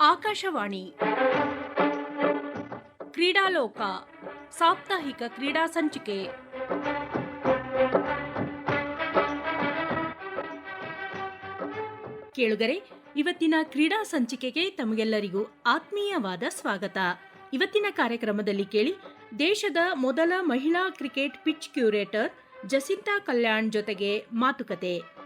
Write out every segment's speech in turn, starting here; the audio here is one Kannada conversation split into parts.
ಆಕಾಶವಾಣಿ. ಕ್ರೀಡಾಲೋಕ, ಸಾಪ್ತಾಹಿಕ ಕ್ರೀಡಾ ಸಂಚಿಕೆ. ಕೇಳುಗರೆ, ಇವತ್ತಿನ ಕ್ರೀಡಾ ಸಂಚಿಕೆಗೆ ತಮಗೆಲ್ಲರಿಗೂ ಆತ್ಮೀಯವಾದ ಸ್ವಾಗತ. ಇವತ್ತಿನ ಕಾರ್ಯಕ್ರಮದಲ್ಲಿ ಕೇಳಿ, ದೇಶದ ಮೊದಲ ಮಹಿಳಾ cricket pitch curator Jacintha Kalyan ಜೊತೆಗೆ ಮಾತುಕತೆ.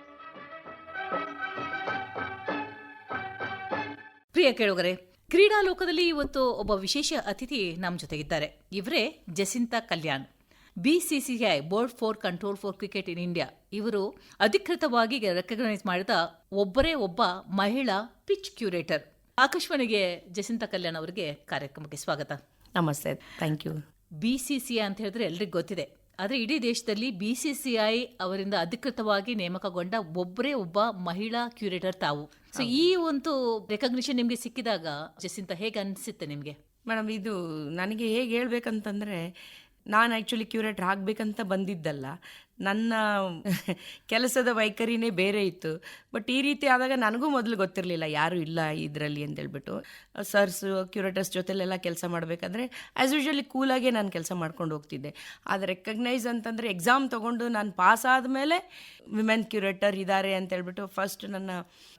ಪ್ರಿಯ ಕೇಳುಗರೆ ಕ್ರೀಡಾ ಲೋಕದಲ್ಲಿ ಇವತ್ತು ಒಬ್ಬ ವಿಶೇಷ ಅತಿಥಿ ನಮ್ಮ ಜೊತೆಗಿದ್ದಾರೆ. ಇವರೇ Jacintha Kalyan. BCCI board for control for cricket in India ಇವರು ಅಧಿಕೃತವಾಗಿ ರೆಕಗ್ನೈಸ್ ಮಾಡಿದ ಒಬ್ಬರೇ ಒಬ್ಬ ಮಹಿಳಾ ಪಿಚ್ ಕ್ಯೂರೇಟರ್. ಆಕಾಶವಾಣಿಗೆ ಜಸಿಂತಾ ಕಲ್ಯಾಣ್ ಅವರಿಗೆ ಕಾರ್ಯಕ್ರಮಕ್ಕೆ ಸ್ವಾಗತ. ನಮಸ್ತೆ ಥ್ಯಾಂಕ್ ಯು ಬಿಸಿಸಿಐ ಅಂತ ಹೇಳಿದ್ರೆ ಎಲ್ರಿಗೂ ಗೊತ್ತಿದೆ. ಆದರೆ ಇಡೀ ದೇಶದಲ್ಲಿ ಬಿ ಸಿ ಸಿ ಐ ಅವರಿಂದ ಅಧಿಕೃತವಾಗಿ ನೇಮಕಗೊಂಡ ಒಬ್ಬರೇ ಒಬ್ಬ ಮಹಿಳಾ ಕ್ಯೂರೇಟರ್ ತಾವು. ಸೊ ಈ ಒಂದು ರೆಕಗ್ನಿಷನ್ ನಿಮಗೆ ಸಿಕ್ಕಿದಾಗ ಜಸಿಂತ ಹೇಗೆ ಅನಿಸುತ್ತೆ ನಿಮಗೆ? ಮೇಡಮ್ ಇದು ನನಗೆ ಹೇಗೆ ಹೇಳ್ಬೇಕಂತಂದರೆ ನಾನು ಆ್ಯಕ್ಚುಲಿ ಕ್ಯೂರೇಟರ್ ಆಗಬೇಕಂತ ಬಂದಿದ್ದಲ್ಲ. ನನ್ನ ಕೆಲಸದ ವೈಖರಿನೇ ಬೇರೆ ಇತ್ತು. ಬಟ್ ಈ ರೀತಿ ಆದಾಗ ನನಗೂ ಮೊದಲು ಗೊತ್ತಿರಲಿಲ್ಲ ಯಾರು ಇಲ್ಲ ಇದರಲ್ಲಿ ಅಂತೇಳ್ಬಿಟ್ಟು ಸರ್ಸು ಕ್ಯೂರೇಟರ್ಸ್ ಜೊತೆಲೆಲ್ಲ ಕೆಲಸ ಮಾಡಬೇಕಾದ್ರೆ ಆ್ಯಸ್ ಯೂಶ್ವಲಿ ಕೂಲಾಗೆ ನಾನು ಕೆಲಸ ಮಾಡ್ಕೊಂಡು ಹೋಗ್ತಿದ್ದೆ. ಆದರೆ ರೆಕಗ್ನೈಸ್ ಅಂತಂದರೆ ಎಕ್ಸಾಮ್ ತೊಗೊಂಡು ನಾನು ಪಾಸ್ ಆದಮೇಲೆ ವಿಮೆನ್ ಕ್ಯೂರೇಟರ್ ಇದ್ದಾರೆ ಅಂತೇಳ್ಬಿಟ್ಟು ಫಸ್ಟ್ ನನ್ನ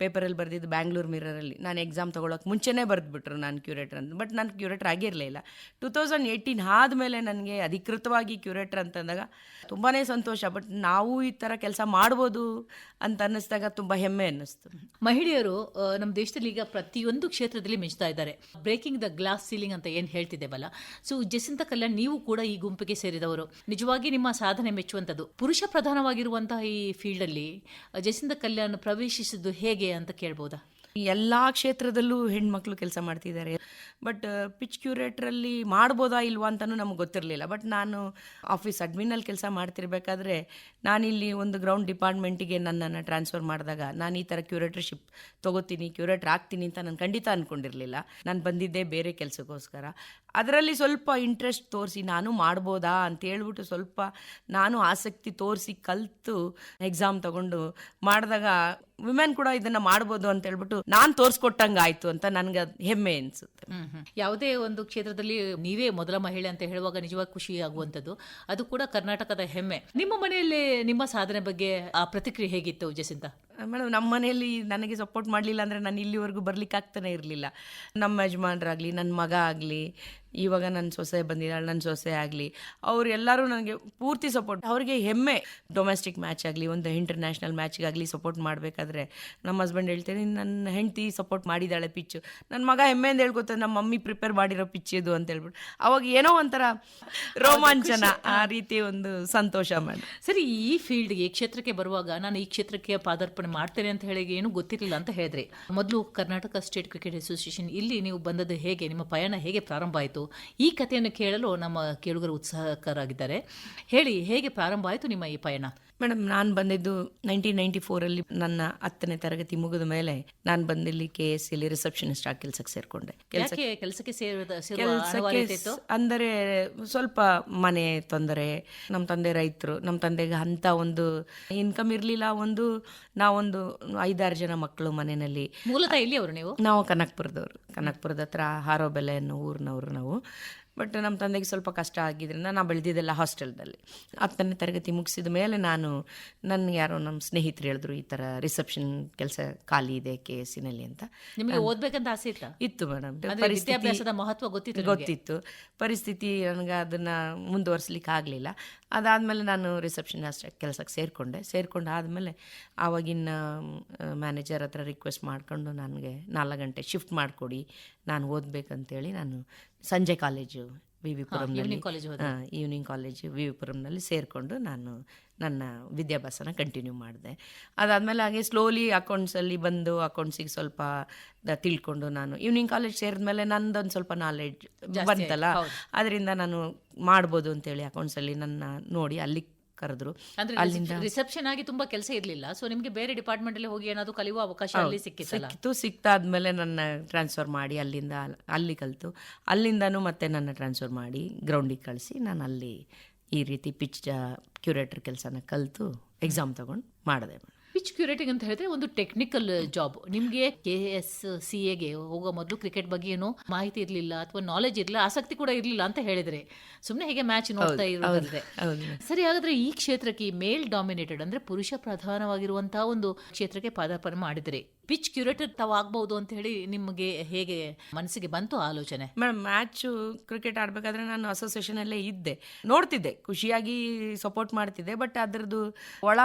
ಪೇಪರಲ್ಲಿ ಬರೆದಿದ್ದು ಬ್ಯಾಂಗ್ಳೂರು ಮಿರರಲ್ಲಿ ನಾನು ಎಕ್ಸಾಮ್ ತೊಗೊಳಕ್ಕೆ ಮುಂಚೆನೇ ಬರೆದ್ಬಿಟ್ರು ನಾನು ಕ್ಯೂರೇಟರ್ ಅಂತ. ಬಟ್ ನಾನು ಕ್ಯೂರೇಟರ್ ಆಗಿರಲಿಲ್ಲ ಟೂ ತೌಸಂಡ್ ಏಯ್ಟೀನ್ ಆದಮೇಲೆ ನನಗೆ ಅಧಿಕೃತವಾಗಿ ಕ್ಯೂರೇಟರ್ ಅಂತಂದಾಗ ತುಂಬಾ ಸಂತೋಷ. ಬಟ್ ನಾವು ಈ ಥರ ಕೆಲಸ ಮಾಡ್ಬೋದು ಅಂತ ಅನ್ನಿಸ್ದಾಗ ತುಂಬ ಹೆಮ್ಮೆ ಅನ್ನಿಸ್ತು. ಮಹಿಳೆಯರು ನಮ್ಮ ದೇಶದಲ್ಲಿ ಈಗ ಪ್ರತಿಯೊಂದು ಕ್ಷೇತ್ರದಲ್ಲಿ ಮಿಂಚ್ತಾ ಇದ್ದಾರೆ. ಬ್ರೇಕಿಂಗ್ ದ ಗ್ಲಾಸ್ ಸೀಲಿಂಗ್ ಅಂತ ಏನು ಹೇಳ್ತಿದ್ದೇವಲ್ಲ? ಸೊ ಜಸಿಂತ ಕಲ್ಯಾಣ್ ನೀವು ಕೂಡ ಈ ಗುಂಪಿಗೆ ಸೇರಿದವರು. ನಿಜವಾಗಿ ನಿಮ್ಮ ಸಾಧನೆ ಮೆಚ್ಚುವಂಥದ್ದು. ಪುರುಷ ಪ್ರಧಾನವಾಗಿರುವಂತಹ ಈ ಫೀಲ್ಡಲ್ಲಿ ಜಸಿಂತ ಕಲ್ಯಾಣ್ ಪ್ರವೇಶಿಸಿದ್ದು ಹೇಗೆ ಅಂತ ಕೇಳ್ಬೋದಾ? ಎಲ್ಲ ಕ್ಷೇತ್ರದಲ್ಲೂ ಹೆಣ್ಮಕ್ಳು ಕೆಲಸ ಮಾಡ್ತಿದ್ದಾರೆ. ಬಟ್ ಪಿಚ್ ಕ್ಯೂರೇಟ್ರಲ್ಲಿ ಮಾಡ್ಬೋದಾ ಇಲ್ವಾ ಅಂತಲೂ ನಮ್ಗೆ ಗೊತ್ತಿರಲಿಲ್ಲ. ಬಟ್ ನಾನು ಆಫೀಸ್ ಅಡ್ಮಿನಲ್ಲಿ ಕೆಲಸ ಮಾಡ್ತಿರ್ಬೇಕಾದ್ರೆ ನಾನಿಲ್ಲಿ ಒಂದು ಗ್ರೌಂಡ್ ಡಿಪಾರ್ಟ್ಮೆಂಟಿಗೆ ನನ್ನನ್ನು ಟ್ರಾನ್ಸ್ಫರ್ ಮಾಡಿದಾಗ ನಾನು ಈ ಥರ ಕ್ಯೂರೇಟರ್ಶಿಪ್ ತೊಗೋತೀನಿ ಕ್ಯೂರೇಟರ್ ಆಗ್ತೀನಿ ಅಂತ ನಾನು ಖಂಡಿತ ಅಂದ್ಕೊಂಡಿರಲಿಲ್ಲ ನಾನು ಬಂದಿದ್ದೆ ಬೇರೆ ಕೆಲಸಕ್ಕೋಸ್ಕರ. ಅದರಲ್ಲಿ ಸ್ವಲ್ಪ ಇಂಟ್ರೆಸ್ಟ್ ತೋರಿಸಿ ನಾನು ಮಾಡ್ಬೋದಾ ಅಂತ ಹೇಳ್ಬಿಟ್ಟು ಸ್ವಲ್ಪ ನಾನು ಆಸಕ್ತಿ ತೋರಿಸಿ ಕಲಿತು ಎಕ್ಸಾಮ್ ತಗೊಂಡು ಮಾಡಿದಾಗ ವಿಮೆನ್ ಕೂಡ ಇದನ್ನ ಮಾಡ್ಬೋದು ಅಂತ ಹೇಳ್ಬಿಟ್ಟು ನಾನು ತೋರಿಸ್ಕೊಟ್ಟಂಗೆ ಆಯ್ತು ಅಂತ ನನ್ಗೆ ಅದ್ ಹೆಮ್ಮೆ ಅನಿಸುತ್ತೆ. ಯಾವುದೇ ಒಂದು ಕ್ಷೇತ್ರದಲ್ಲಿ ನೀವೇ ಮೊದಲ ಮಹಿಳೆ ಅಂತ ಹೇಳುವಾಗ ನಿಜವಾಗಿ ಖುಷಿ ಆಗುವಂತದ್ದು ಅದು ಕೂಡ ಕರ್ನಾಟಕದ ಹೆಮ್ಮೆ. ನಿಮ್ಮ ಮನೆಯಲ್ಲಿ ನಿಮ್ಮ ಸಾಧನೆ ಬಗ್ಗೆ ಆ ಪ್ರತಿಕ್ರಿಯೆ ಹೇಗಿತ್ತು ಜಸಿಂತ ಮೇಡಮ್ ನಮ್ಮ ಮನೆಯಲ್ಲಿ ನನಗೆ ಸಪೋರ್ಟ್ ಮಾಡಲಿಲ್ಲ ಅಂದರೆ ನಾನು ಇಲ್ಲಿವರೆಗೂ ಬರ್ಲಿಕ್ಕೆ ಆಗ್ತಾನೆ ಇರಲಿಲ್ಲ. ನಮ್ಮ ಯಜಮಾನರಾಗ್ಲಿ ನನ್ನ ಮಗ ಆಗಲಿ ಇವಾಗ ನನ್ನ ಸೊಸೆ ಬಂದಿದ್ದಾಳೆ ನನ್ನ ಸೊಸೆ ಆಗಲಿ ಅವರೆಲ್ಲರೂ ನನಗೆ ಪೂರ್ತಿ ಸಪೋರ್ಟ್ ಅವ್ರಿಗೆ ಹೆಮ್ಮೆ. ಡೊಮೆಸ್ಟಿಕ್ ಮ್ಯಾಚ್ ಆಗಲಿ ಒಂದು ಇಂಟರ್ನ್ಯಾಷನಲ್ ಮ್ಯಾಚ್ಗಾಗಲಿ ಸಪೋರ್ಟ್ ಮಾಡಬೇಕಾದ್ರೆ ನಮ್ಮ ಹಸ್ಬೆಂಡ್ ಹೇಳ್ತೀನಿ ನನ್ನ ಹೆಂಡತಿ ಸಪೋರ್ಟ್ ಮಾಡಿದ್ದಾಳೆ ಪಿಚ್ಚು ನನ್ನ ಮಗ ಹೆಮ್ಮೆಯಿಂದ ಹೇಳ್ಕೊತಾರೆ ನಮ್ಮ ಮಮ್ಮಿ ಪ್ರಿಪೇರ್ ಮಾಡಿರೋ ಪಿಚ್ ಇದು ಅಂತ ಹೇಳ್ಬಿಟ್ಟು. ಅವಾಗ ಏನೋ ಒಂಥರ ರೋಮಾಂಚನ ಆ ರೀತಿ ಒಂದು ಸಂತೋಷ ಮಾಡಿ ಸರಿ ಈ ಫೀಲ್ಡ್ಗೆ ಈ ಕ್ಷೇತ್ರಕ್ಕೆ ಬರುವಾಗ ನಾನು ಈ ಕ್ಷೇತ್ರಕ್ಕೆ ಪಾದಾರ್ಪಣೆ ಮಾಡ್ತೇನೆ ಅಂತ ಹೇಳಿ ಏನು ಗೊತ್ತಿರಲಿಲ್ಲ ಅಂತ ಹೇಳಿದ್ರಿ. ಮೊದಲು ಕರ್ನಾಟಕ ಸ್ಟೇಟ್ ಕ್ರಿಕೆಟ್ ಅಸೋಸಿಯೇಷನ್ ಇಲ್ಲಿ ನೀವು ಬಂದದ್ದು ಹೇಗೆ ನಿಮ್ಮ ಪಯಣ ಹೇಗೆ ಪ್ರಾರಂಭ ಆಯಿತು? ಈ ಕಥೆಯನ್ನು ಕೇಳಲು ನಮ್ಮ ಕೇಳುಗರು ಉತ್ಸಾಹಕರಾಗಿದ್ದಾರೆ ಹೇಳಿ ಹೇಗೆ ಪ್ರಾರಂಭ ಆಯಿತು ನಿಮ್ಮ ಈ ಪಯಣ? ಮೇಡಮ್ ನಾನು ಬಂದಿದ್ದು ನೈನ್ಟೀನ್ ನೈಂಟಿ ಫೋರಲ್ಲಿ ನನ್ನ ಹತ್ತನೇ ತರಗತಿ ಮುಗಿದ ಮೇಲೆ ನಾನು ಬಂದಿಲ್ಲಿ ಕೆ ಎಸ್ ಸಿಲಿ ರಿಸೆಪ್ಷನಿಸ್ಟ್ ಆಗಿ ಕೆಲಸಕ್ಕೆ ಸೇರಿಕೊಂಡೆ. ಕೆಲಸಕ್ಕೆ ಅಂದರೆ ಸ್ವಲ್ಪ ಮನೆ ತೊಂದರೆ ನಮ್ಮ ತಂದೆ ರೈತರು ನಮ್ಮ ತಂದೆಗೆ ಅಂಥ ಒಂದು ಇನ್ಕಮ್ ಇರಲಿಲ್ಲ ಒಂದು ನಾವೊಂದು ಐದಾರು ಜನ ಮಕ್ಕಳು ಮನೆಯಲ್ಲಿ. ಮೂಲತಃ ಇಲ್ಲಿ ಅವರು ನೀವು? ನಾವು ಕನಕ್ಪುರದವರು. ಕನಕ್ಪುರದ ಹತ್ರ ಹಾರೋಬೆಲೆ ಅನ್ನೋ ಊರಿನವರು ನಾವು. ಬಟ್ ನಮ್ಮ ತಂದೆಗೆ ಸ್ವಲ್ಪ ಕಷ್ಟ ಆಗಿದ್ದರಿಂದ ನಾನು ಬೆಳೆದಿದ್ದೆಲ್ಲ ಹಾಸ್ಟೆಲ್ದಲ್ಲಿ ಹತ್ತನೇ ತರಗತಿ ಮುಗಿಸಿದ ಮೇಲೆ ನಾನು ನನ್ನ ಯಾರೋ ನಮ್ಮ ಸ್ನೇಹಿತರು ಹೇಳಿದ್ರು ಈ ಥರ ರಿಸೆಪ್ಷನ್ ಕೆಲಸ ಖಾಲಿ ಇದೆ ಕೆ ಎಸ್ ಸಿನಲ್ಲಿ ಅಂತ. ನಿಮಗೆ ಓದಬೇಕಂತ ಆಸೆ ಇತ್ತು? ಇತ್ತು ಮೇಡಮ್ ವಿದ್ಯಾಭ್ಯಾಸದ ಮಹತ್ವ ಗೊತ್ತಿತ್ತು? ಗೊತ್ತಿತ್ತು. ಪರಿಸ್ಥಿತಿ ನನಗೆ ಅದನ್ನು ಮುಂದುವರ್ಸ್ಲಿಕ್ಕೆ ಆಗಲಿಲ್ಲ. ಅದಾದಮೇಲೆ ನಾನು ರಿಸೆಪ್ಷನ್ ಅಷ್ಟೇ ಕೆಲಸಕ್ಕೆ ಸೇರಿಕೊಂಡೆ. ಸೇರಿಕೊಂಡು ಆದಮೇಲೆ ಆವಾಗಿನ ಮ್ಯಾನೇಜರ್ ಹತ್ರ ರಿಕ್ವೆಸ್ಟ್ ಮಾಡಿಕೊಂಡು ನನಗೆ ನಾಲ್ಕು ಗಂಟೆ ಶಿಫ್ಟ್ ಮಾಡಿಕೊಡಿ ನಾನು ಓದಬೇಕಂತೇಳಿ ನಾನು ಸಂಜೆ ಕಾಲೇಜು ವಿ ವಿ ಪುರಂನಲ್ಲಿ. evening college evening college V V ಪುರಂನಲ್ಲಿ ಸೇರಿಕೊಂಡು ನಾನು ನನ್ನ ವಿದ್ಯಾಭ್ಯಾಸನ ಕಂಟಿನ್ಯೂ ಮಾಡಿದೆ. ಅದಾದಮೇಲೆ ಹಾಗೆ ಸ್ಲೋಲಿ ಅಕೌಂಟ್ಸಲ್ಲಿ ಬಂದು ಅಕೌಂಟ್ಸಿಗೆ ಸ್ವಲ್ಪ ತಿಳ್ಕೊಂಡು ನಾನು ಈವ್ನಿಂಗ್ ಕಾಲೇಜ್ ಸೇರಿದ್ಮೇಲೆ ನಂದೊಂದು ಸ್ವಲ್ಪ ನಾಲೆಡ್ಜ್ ಬಂತಲ್ಲ ಅದರಿಂದ ನಾನು ಮಾಡ್ಬೋದು ಅಂತೇಳಿ ಅಕೌಂಟ್ಸಲ್ಲಿ ನನ್ನ ನೋಡಿ ಅಲ್ಲಿ ಕರೆದ್ರು. ಅಲ್ಲಿಂದ ರಿಸೆಪ್ಷನ್ ಆಗಿ ತುಂಬಾ ಕೆಲಸ ಇರಲಿಲ್ಲ. ಸೊ ನಿಮಗೆ ಬೇರೆ ಡಿಪಾರ್ಟ್ಮೆಂಟ್ ಅಲ್ಲಿ ಹೋಗಿ ಏನಾದ್ರು ಕಲಿಯುವ ಅವಕಾಶ ಅಲ್ಲಿ ಸಿಕ್ಕಿತ್ತು ಸಿಕ್ಕಿತು. ಸಿಕ್ತಾದ್ಮೇಲೆ ನನ್ನ ಟ್ರಾನ್ಸ್ಫರ್ ಮಾಡಿ ಅಲ್ಲಿಂದ ಅಲ್ಲಿ ಕಲಿತು. ಅಲ್ಲಿಂದನು ಮತ್ತೆ ನನ್ನ ಟ್ರಾನ್ಸ್ಫರ್ ಮಾಡಿ ಗ್ರೌಂಡಿಗೆ ಕಳಿಸಿ ನಾನು ಅಲ್ಲಿ ಈ ರೀತಿ ಪಿಚ್ ಕ್ಯೂರೇಟರ್ ಕೆಲಸನ ಕಲಿತು ಎಕ್ಸಾಮ್ ತಗೊಂಡು ಮಾಡಿದೆ. ಪಿಚ್ ಕ್ಯೂರೇಟಿಂಗ್ ಅಂತ ಹೇಳಿದ್ರೆ ಒಂದು ಟೆಕ್ನಿಕಲ್ ಜಾಬ್ ನಿಮ್ಗೆ ಕೆ ಎಸ್ ಸಿ ಎಗೆ ಹೋಗೋ ಮೊದಲು ಕ್ರಿಕೆಟ್ ಬಗ್ಗೆ ಏನೋ ಮಾಹಿತಿ ಇರಲಿಲ್ಲ ಅಥವಾ ನಾಲೆಜ್ ಇರಲಿಲ್ಲ ಆಸಕ್ತಿ ಕೂಡ ಇರಲಿಲ್ಲ ಅಂತ ಹೇಳಿದ್ರೆ ಸುಮ್ಮನೆ ಹೇಗೆ ಮ್ಯಾಚ್ ನೋಡ್ತಾ ಇರೋದ್ರೆ ಸರಿ ಹಾಗಾದ್ರೆ ಈ ಕ್ಷೇತ್ರಕ್ಕೆ ಮೇಲ್ ಡಾಮಿನೇಟೆಡ್ ಅಂದ್ರೆ ಪುರುಷ ಪ್ರಧಾನವಾಗಿರುವಂತಹ ಒಂದು ಕ್ಷೇತ್ರಕ್ಕೆ ಪಾದಾರ್ಪಣೆ ಮಾಡಿದ್ರಿ ಪಿಚ್ ಕ್ಯೂರೇಟರ್ ತಾವು ಆಗ್ಬಹುದು ಅಂತ ಹೇಳಿ ನಿಮಗೆ ಹೇಗೆ ಮನಸ್ಸಿಗೆ ಬಂತು ಆಲೋಚನೆ? ಮೇಡಮ್ ಮ್ಯಾಚ್ ಕ್ರಿಕೆಟ್ ಆಡ್ಬೇಕಾದ್ರೆ ನಾನು ಅಸೋಸಿಯೇಷನ್ ಅಲ್ಲೇ ಇದ್ದೆ. ನೋಡ್ತಿದ್ದೆ ಖುಷಿಯಾಗಿ ಸಪೋರ್ಟ್ ಮಾಡ್ತಿದ್ದೆ ಬಟ್ ಅದ್ರದ್ದು ಒಳ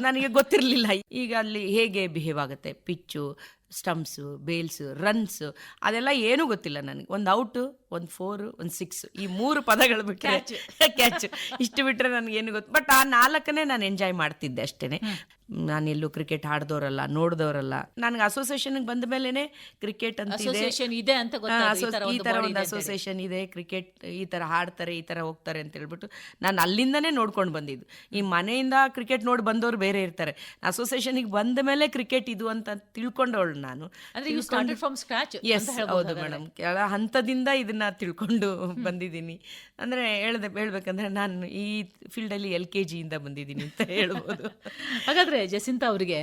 ನನಗೆ ಗೊತ್ತಿರಲಿಲ್ಲ. ಈಗ ಅಲ್ಲಿ ಹೇಗೆ ಬಿಹೇವ್ ಆಗುತ್ತೆ ಪಿಚ್ಚು ಸ್ಟಂಪ್ಸು ಬೇಲ್ಸು ರನ್ಸ್ ಅದೆಲ್ಲ ಏನೂ ಗೊತ್ತಿಲ್ಲ ನನಗೆ. ಒಂದು ಔಟು ಒಂದು ಫೋರು ಒಂದು ಸಿಕ್ಸ್ ಈ ಮೂರು ಪದಗಳು ಬಿಟ್ಟರೆ ಕ್ಯಾಚ್ ಇಷ್ಟು ಬಿಟ್ಟರೆ ನನಗೇನು ಗೊತ್ತು. ಬಟ್ ಆ ನಾಲ್ಕನೇ ನಾನು ಎಂಜಾಯ್ ಮಾಡ್ತಿದ್ದೆ ಅಷ್ಟೇ ಎಲ್ಲೂ ಕ್ರಿಕೆಟ್ ಆಡ್ದೋರಲ್ಲ ನೋಡಿದವರಲ್ಲ. ನನಗೆ ಅಸೋಸಿಯೇಷನ್ಗೆ ಬಂದ ಮೇಲೇ ಕ್ರಿಕೆಟ್ ಅಂತ ಇದೆ ಅಸೋಸಿಯೇಷನ್ ಇದೆ ಅಂತ ಈ ಥರ ಒಂದು. ಅಸೋಸಿಯೇಷನ್ ಇದೆ ಕ್ರಿಕೆಟ್ ಈ ತರ ಹಾಡ್ತಾರೆ ಈ ತರ ಹೋಗ್ತಾರೆ ಅಂತ ಹೇಳ್ಬಿಟ್ಟು ನಾನು ಅಲ್ಲಿಂದನೇ ನೋಡ್ಕೊಂಡು ಬಂದಿದ್ದು. ಈ ಮನೆಯಿಂದ ಕ್ರಿಕೆಟ್ ನೋಡಿ ಬಂದವರು ಬೇರೆ ಇರ್ತಾರೆ. ಅಸೋಸಿಯೇಷನ್ಗೆ ಬಂದ ಮೇಲೆ ಕ್ರಿಕೆಟ್ ಇದು ಅಂತ ತಿಳ್ಕೊಂಡವಳು ನಾನು ಎಸ್ ಹೌದು ಮೇಡಮ್. ಕೆಳ ಹಂತದಿಂದ ಇದನ್ನ ತಿಳ್ಕೊಂಡು ಬಂದಿದ್ದೀನಿ. ಅಂದ್ರೆ ಹೇಳ್ದೆ ಹೇಳ್ಬೇಕಂದ್ರೆ ನಾನು ಈ ಫೀಲ್ಡ್ ಅಲ್ಲಿ ಎಲ್ ಕೆ ಜಿಯಿಂದ ಬಂದಿದ್ದೀನಿ ಅಂತ ಹೇಳ್ಬೋದು. ಹಾಗಾದ್ರೆ ಜಸಿಂತ ಅವರಿಗೆ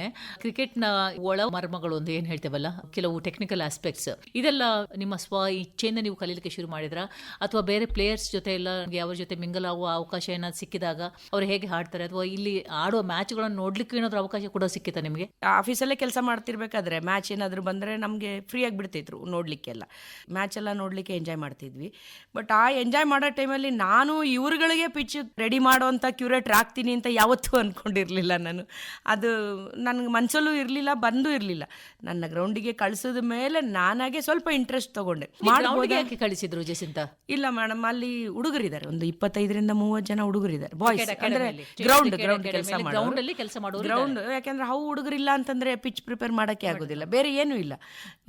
ನ ಒಳ ಮರ್ಮಗಳು ಅಂತ ಏನ್ ಹೇಳ್ತೇವಲ್ಲ? ಕೆಲವು ಟೆಕ್ನಿಕಲ್ ಆಸ್ಪೆಕ್ಟ್ಸ್ ಇದೆಲ್ಲ ನಿಮ್ಮ ಸ್ವ ಇಚ್ಛೆಯಿಂದ ನೀವು ಕಲೀಲಿಕ್ಕೆ ಶುರು ಮಾಡಿದ್ರ? ಅಥವಾ ಬೇರೆ ಪ್ಲೇಯರ್ಸ್ ಜೊತೆ ಎಲ್ಲ ಅವ್ರ ಜೊತೆ ಮಿಂಗಲ್ ಆಗುವ ಅವಕಾಶ ಏನಾದ್ರು ಸಿಕ್ಕಿದಾಗ ಅವ್ರು ಹೇಗೆ ಹಾಡ್ತಾರೆ ಅಥವಾ ಇಲ್ಲಿ ಆಡುವ ಮ್ಯಾಚ್ಗಳನ್ನು ನೋಡ್ಲಿಕ್ಕೆ ಏನಾದ್ರು ಅವಕಾಶ ಕೂಡ ಸಿಕ್ಕಿತಾ ನಿಮಗೆ? ಆಫೀಸಲ್ಲೇ ಕೆಲಸ ಮಾಡ್ತಿರ್ಬೇಕಾದ್ರೆ ಮ್ಯಾಚ್ ಏನಾದರೂ ಬಂದರೆ ನಮಗೆ ಫ್ರೀಯಾಗಿ ಬಿಡ್ತಿದ್ರು ನೋಡಲಿಕ್ಕೆಲ್ಲ. ಮ್ಯಾಚ್ ಎಲ್ಲ ನೋಡಲಿಕ್ಕೆ ಎಂಜಾಯ್ ಮಾಡ್ತಿದ್ವಿ. ಬಟ್ ಆ ಎಂಜಾಯ್ ಮಾಡೋ ಟೈಮಲ್ಲಿ ನಾನು ಇವ್ರುಗಳಿಗೆ ಪಿಚ್ ರೆಡಿ ಮಾಡೋವಂಥ ಕ್ಯೂರೇಟ್ರ್ ಆಗ್ತೀನಿ ಅಂತ ಯಾವತ್ತೂ ಅಂದ್ಕೊಂಡಿರಲಿಲ್ಲ ನಾನು. ಅದು ನನಗೆ ಮನಸ್ಸಲ್ಲೂ ಇರಲಿಲ್ಲ ಬಂದೂ ಇರಲಿಲ್ಲ. ನನ್ನ ಗ್ರೌಂಡಿಗೆ ಕಳಿಸಿದ ಮೇಲೆ ನಾನಾಗೆ ಸ್ವಲ್ಪ ಇಂಟ್ರೆಸ್ಟ್ ತಗೊಂಡೆ. ಯಾಕೆ ಕಳಿಸಿದ್ರು ಜಸಿಂತ ಇಲ್ಲ ಮೇಡಮ್ ಅಲ್ಲಿ ಹುಡುಗರಿದ್ದಾರೆ. ಒಂದು ಇಪ್ಪತ್ತೈದರಿಂದ ಮೂವತ್ತು ಜನ ಹುಡುಗರಿದ್ದಾರೆ. ಬಾಯ್ಸ್ ಅಂದ್ರೆ ಗ್ರೌಂಡ್ ಗ್ರೌಂಡ್ ಕೆಲ್ಸ ಮಾಡೋರು ಗ್ರೌಂಡ್ ಯಾಕಂದ್ರೆ ಹೌ ಹುಡುಗರಿಲ್ಲ ಅಂತಂದ್ರೆ ಪಿಚ್ ಪ್ರಿಪೇರ್ ಮಾಡಕ್ಕೆ ಆಗೋದಿಲ್ಲ. ಬೇರೆ ಏನೂ ಇಲ್ಲ.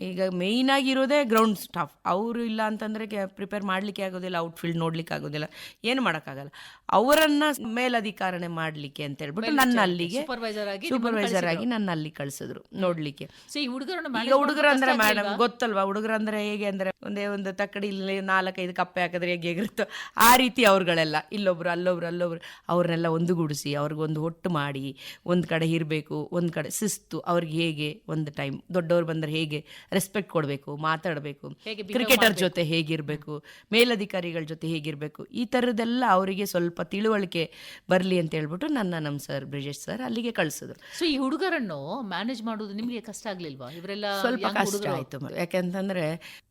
ಈಗ ಮೇಯ್ನ್ ಆಗಿರೋದೇ ಗ್ರೌಂಡ್ ಸ್ಟಾಫ್ ಅವರು ಇಲ್ಲ ಅಂತಂದ್ರೆ ಪ್ರಿಪೇರ್ ಮಾಡ್ಲಿಕ್ಕೆ ಆಗೋದಿಲ್ಲ ಔಟ್ಫೀಲ್ಡ್ ನೋಡ್ಲಿಕ್ಕೆ ಆಗೋದಿಲ್ಲ. ಏನು ಮಾಡೋಕ್ಕಾಗಲ್ಲ. ಅವರನ್ನು ಮೇಲಧಿಕಾರಣೆ ಮಾಡ್ಲಿಕ್ಕೆ ಅಂತ ಹೇಳ್ಬಿಟ್ಟು ನನ್ನ ಅಲ್ಲಿಗೆ ಸೂಪರ್ವೈಸರ್ ಆಗಿ ಸೂಪರ್ವೈಸರ್ ಆಗಿ ನನ್ನ ಅಲ್ಲಿ ಕಳಿಸಿದ್ರು ನೋಡಲಿಕ್ಕೆ. ಸೊ ಈ ಹುಡುಗರನ್ನು ಈಗ ಹುಡುಗರು ಅಂದ್ರೆ ಮೇಡಮ್ ಗೊತ್ತಲ್ವಾ? ಹುಡುಗರು ಅಂದ್ರೆ ಹೇಗೆ ಅಂದ್ರೆ ಒಂದೇ ಒಂದು ತಕ್ಕಡಿ ಇಲ್ಲಿ ನಾಲ್ಕೈದು ಕಪ್ಪೆ ಹಾಕಿದ್ರೆ ಹೇಗೆ ಹೇಗಿರುತ್ತೋ ಆ ರೀತಿ ಅವ್ರುಗಳೆಲ್ಲ. ಇಲ್ಲೊಬ್ರು ಅಲ್ಲೊಬ್ರು ಅಲ್ಲೊಬ್ರು. ಅವ್ರನ್ನೆಲ್ಲ ಒಂದುಗೂಡಿಸಿ ಅವ್ರಿಗೊಂದು ಒಟ್ಟು ಮಾಡಿ ಒಂದು ಕಡೆ ಇರಬೇಕು ಒಂದು ಕಡೆ ಶಿಸ್ತು ಅವ್ರಿಗೆ ಹೇಗೆ ಒಂದು ಟೈಮ್ ದೊಡ್ಡವ್ರು ಬಂದ್ರೆ ಹೇಗೆ ರೆಸ್ಪೆಕ್ಟ್ ಕೊಡಬೇಕು ಮಾತಾಡಬೇಕು ಕ್ರಿಕೆಟರ್ ಜೊತೆ ಹೇಗಿರಬೇಕು ಮೇಲಧಿಕಾರಿಗಳ ಜೊತೆ ಹೇಗಿರಬೇಕು ಈ ಥರದ್ದೆಲ್ಲ ಅವರಿಗೆ ಸ್ವಲ್ಪ ತಿಳುವಳಿಕೆ ಬರಲಿ ಅಂತ ಹೇಳ್ಬಿಟ್ಟು ನನ್ನ ನಮ್ಮ ಸರ್ ಬ್ರಿಜೇಶ್ ಸರ್ ಅಲ್ಲಿಗೆ ಕಳಿಸಿದ್ರು. ಸೊ ಈ ಹುಡುಗರನ್ನು ಮ್ಯಾನೇಜ್ ಮಾಡೋದು ನಿಮಗೆ ಕಷ್ಟ ಆಗಲಿಲ್ವಾ? ಇವರೆಲ್ಲ ಸ್ವಲ್ಪ ಕಷ್ಟ ಆಯಿತು ಯಾಕೆಂತಂದ್ರೆ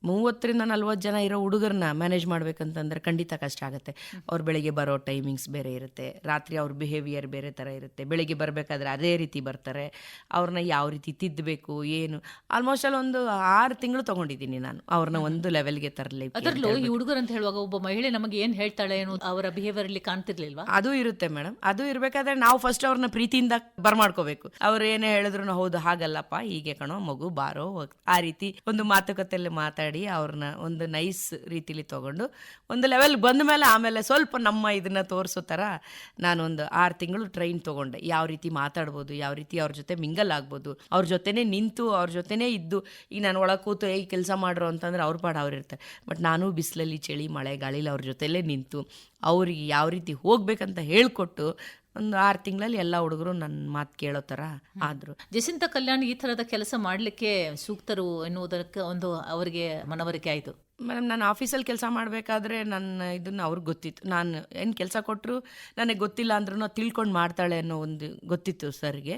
ಮೂವತ್ತರಿಂದ ನಲ್ವತ್ತು ಜನ ಇರೋ ಹುಡುಗರನ್ನ ಮ್ಯಾನೇಜ್ ಮಾಡಬೇಕಂತಂದ್ರೆ ಖಂಡಿತ ಕಷ್ಟ ಆಗುತ್ತೆ. ಅವ್ರು ಬೆಳಿಗ್ಗೆ ಬರೋ ಟೈಮಿಂಗ್ಸ್ ಬೇರೆ ಇರುತ್ತೆ. ರಾತ್ರಿ ಅವ್ರ ಬಿಹೇವಿಯರ್ ಬೇರೆ ಥರ ಇರುತ್ತೆ. ಬೆಳಿಗ್ಗೆ ಬರಬೇಕಾದ್ರೆ ಅದೇ ರೀತಿ ಬರ್ತಾರೆ. ಅವ್ರನ್ನ ಯಾವ ರೀತಿ ತಿದ್ದಬೇಕು ಏನು ಆಲ್ಮೋಸ್ಟ್ ಅಲ್ಲಿ ಒಂದು ಆರು ತಿಂಗಳು ತಗೊಂಡಿದ್ದೀನಿ ನಾನು. ಅವ್ರನ್ನ ಒಂದು ಲೆವೆಲ್ಗೆ ತರಲಿ ಅದರಲ್ಲೂ ಈ ಹುಡುಗರು ಅಂತ ಹೇಳುವಾಗ ಒಬ್ಬ ಮಹಿಳೆ ನಮಗೆ ಏನ್ ಹೇಳ್ತಾಳೆ ಏನು ಅವರ ಬಿಹೇವಿಯರ್ ಅಲ್ಲಿ ಕಾಣ್ತಿರ್ಲಿಲ್ವಾ? ಅದು ಇರುತ್ತೆ ಮೇಡಮ್ ಅದು ಇರಬೇಕಾದ್ರೆ ನಾವು ಫಸ್ಟ್ ಅವ್ರನ್ನ ಪ್ರೀತಿಯಿಂದ ಬರ್ಮಾಡ್ಕೋಬೇಕು. ಅವ್ರು ಏನೇ ಹೇಳಿದ್ರು ಹೌದು ಹಾಗಲ್ಲಪ್ಪ ಹೀಗೆ ಕಣೋ ಮಗು ಬಾರೋ ಆ ರೀತಿ ಒಂದು ಮಾತುಕತೆಯಲ್ಲಿ ಮಾತಾಡಿ ಅವ್ರನ್ನ ಒಂದು ನೈಸ್ ರೀತಿಲಿ ತಗೊಂಡು ಒಂದು ಲೆವೆಲ್ ಬಂದ ಮೇಲೆ ಆಮೇಲೆ ಸ್ವಲ್ಪ ನಮ್ಮ ಇದನ್ನ ತೋರಿಸೋ ನಾನು ಒಂದು ಆರು ತಿಂಗಳು ಟ್ರೈನ್ ತಗೊಂಡೆ. ಯಾವ ರೀತಿ ಮಾತಾಡ್ಬೋದು ಯಾವ ರೀತಿ ಅವ್ರ ಜೊತೆ ಮಿಂಗಲ್ ಆಗ್ಬೋದು ಅವ್ರ ಜೊತೆನೆ ನಿಂತು ಅವ್ರ ಜೊತೆನೇ ಇದ್ದು, ಈಗ ನಾನು ಒಳಗೆ ಕೂತು ಈ ಕೆಲಸ ಮಾಡ್ರು ಅಂತಂದ್ರೆ ಅವ್ರ ಪಾಡ ಅವ್ರು ಇರ್ತಾರೆ. ಬಟ್ ನಾನು ಬಿಸಿಲಲ್ಲಿ ಚಳಿ, ಮಳೆ, ಗಾಳಿಲಿ ಅವ್ರ ಜೊತೆಲೇ ನಿಂತು, ಅವ್ರಿಗೆ ಯಾವ ರೀತಿ ಹೋಗ್ಬೇಕಂತ ಹೇಳ್ಕೊಟ್ಟು, ಒಂದು ಆರು ತಿಂಗಳಲ್ಲಿ ಎಲ್ಲ ಹುಡುಗರು ನನ್ನ ಮಾತು ಕೇಳೋ ಥರ ಆದರು. ಜಸಿಂತ ಕಲ್ಯಾಣ್ ಈ ತರದ ಕೆಲಸ ಮಾಡ್ಲಿಕ್ಕೆ ಸೂಕ್ತರು ಎನ್ನುವುದಕ್ಕೆ ಒಂದು ಅವರಿಗೆ ಮನವರಿಕೆ ಆಯ್ತು. ಮೇಡಮ್, ನಾನು ಆಫೀಸಲ್ಲಿ ಕೆಲಸ ಮಾಡಬೇಕಾದ್ರೆ ನನ್ನ ಇದನ್ನು ಅವ್ರಿಗೆ ಗೊತ್ತಿತ್ತು. ನಾನು ಏನು ಕೆಲಸ ಕೊಟ್ಟರು ನನಗೆ ಗೊತ್ತಿಲ್ಲ ಅಂದ್ರೂ ತಿಳ್ಕೊಂಡು ಮಾಡ್ತಾಳೆ ಅನ್ನೋ ಒಂದು ಗೊತ್ತಿತ್ತು ಸರ್ಗೆ.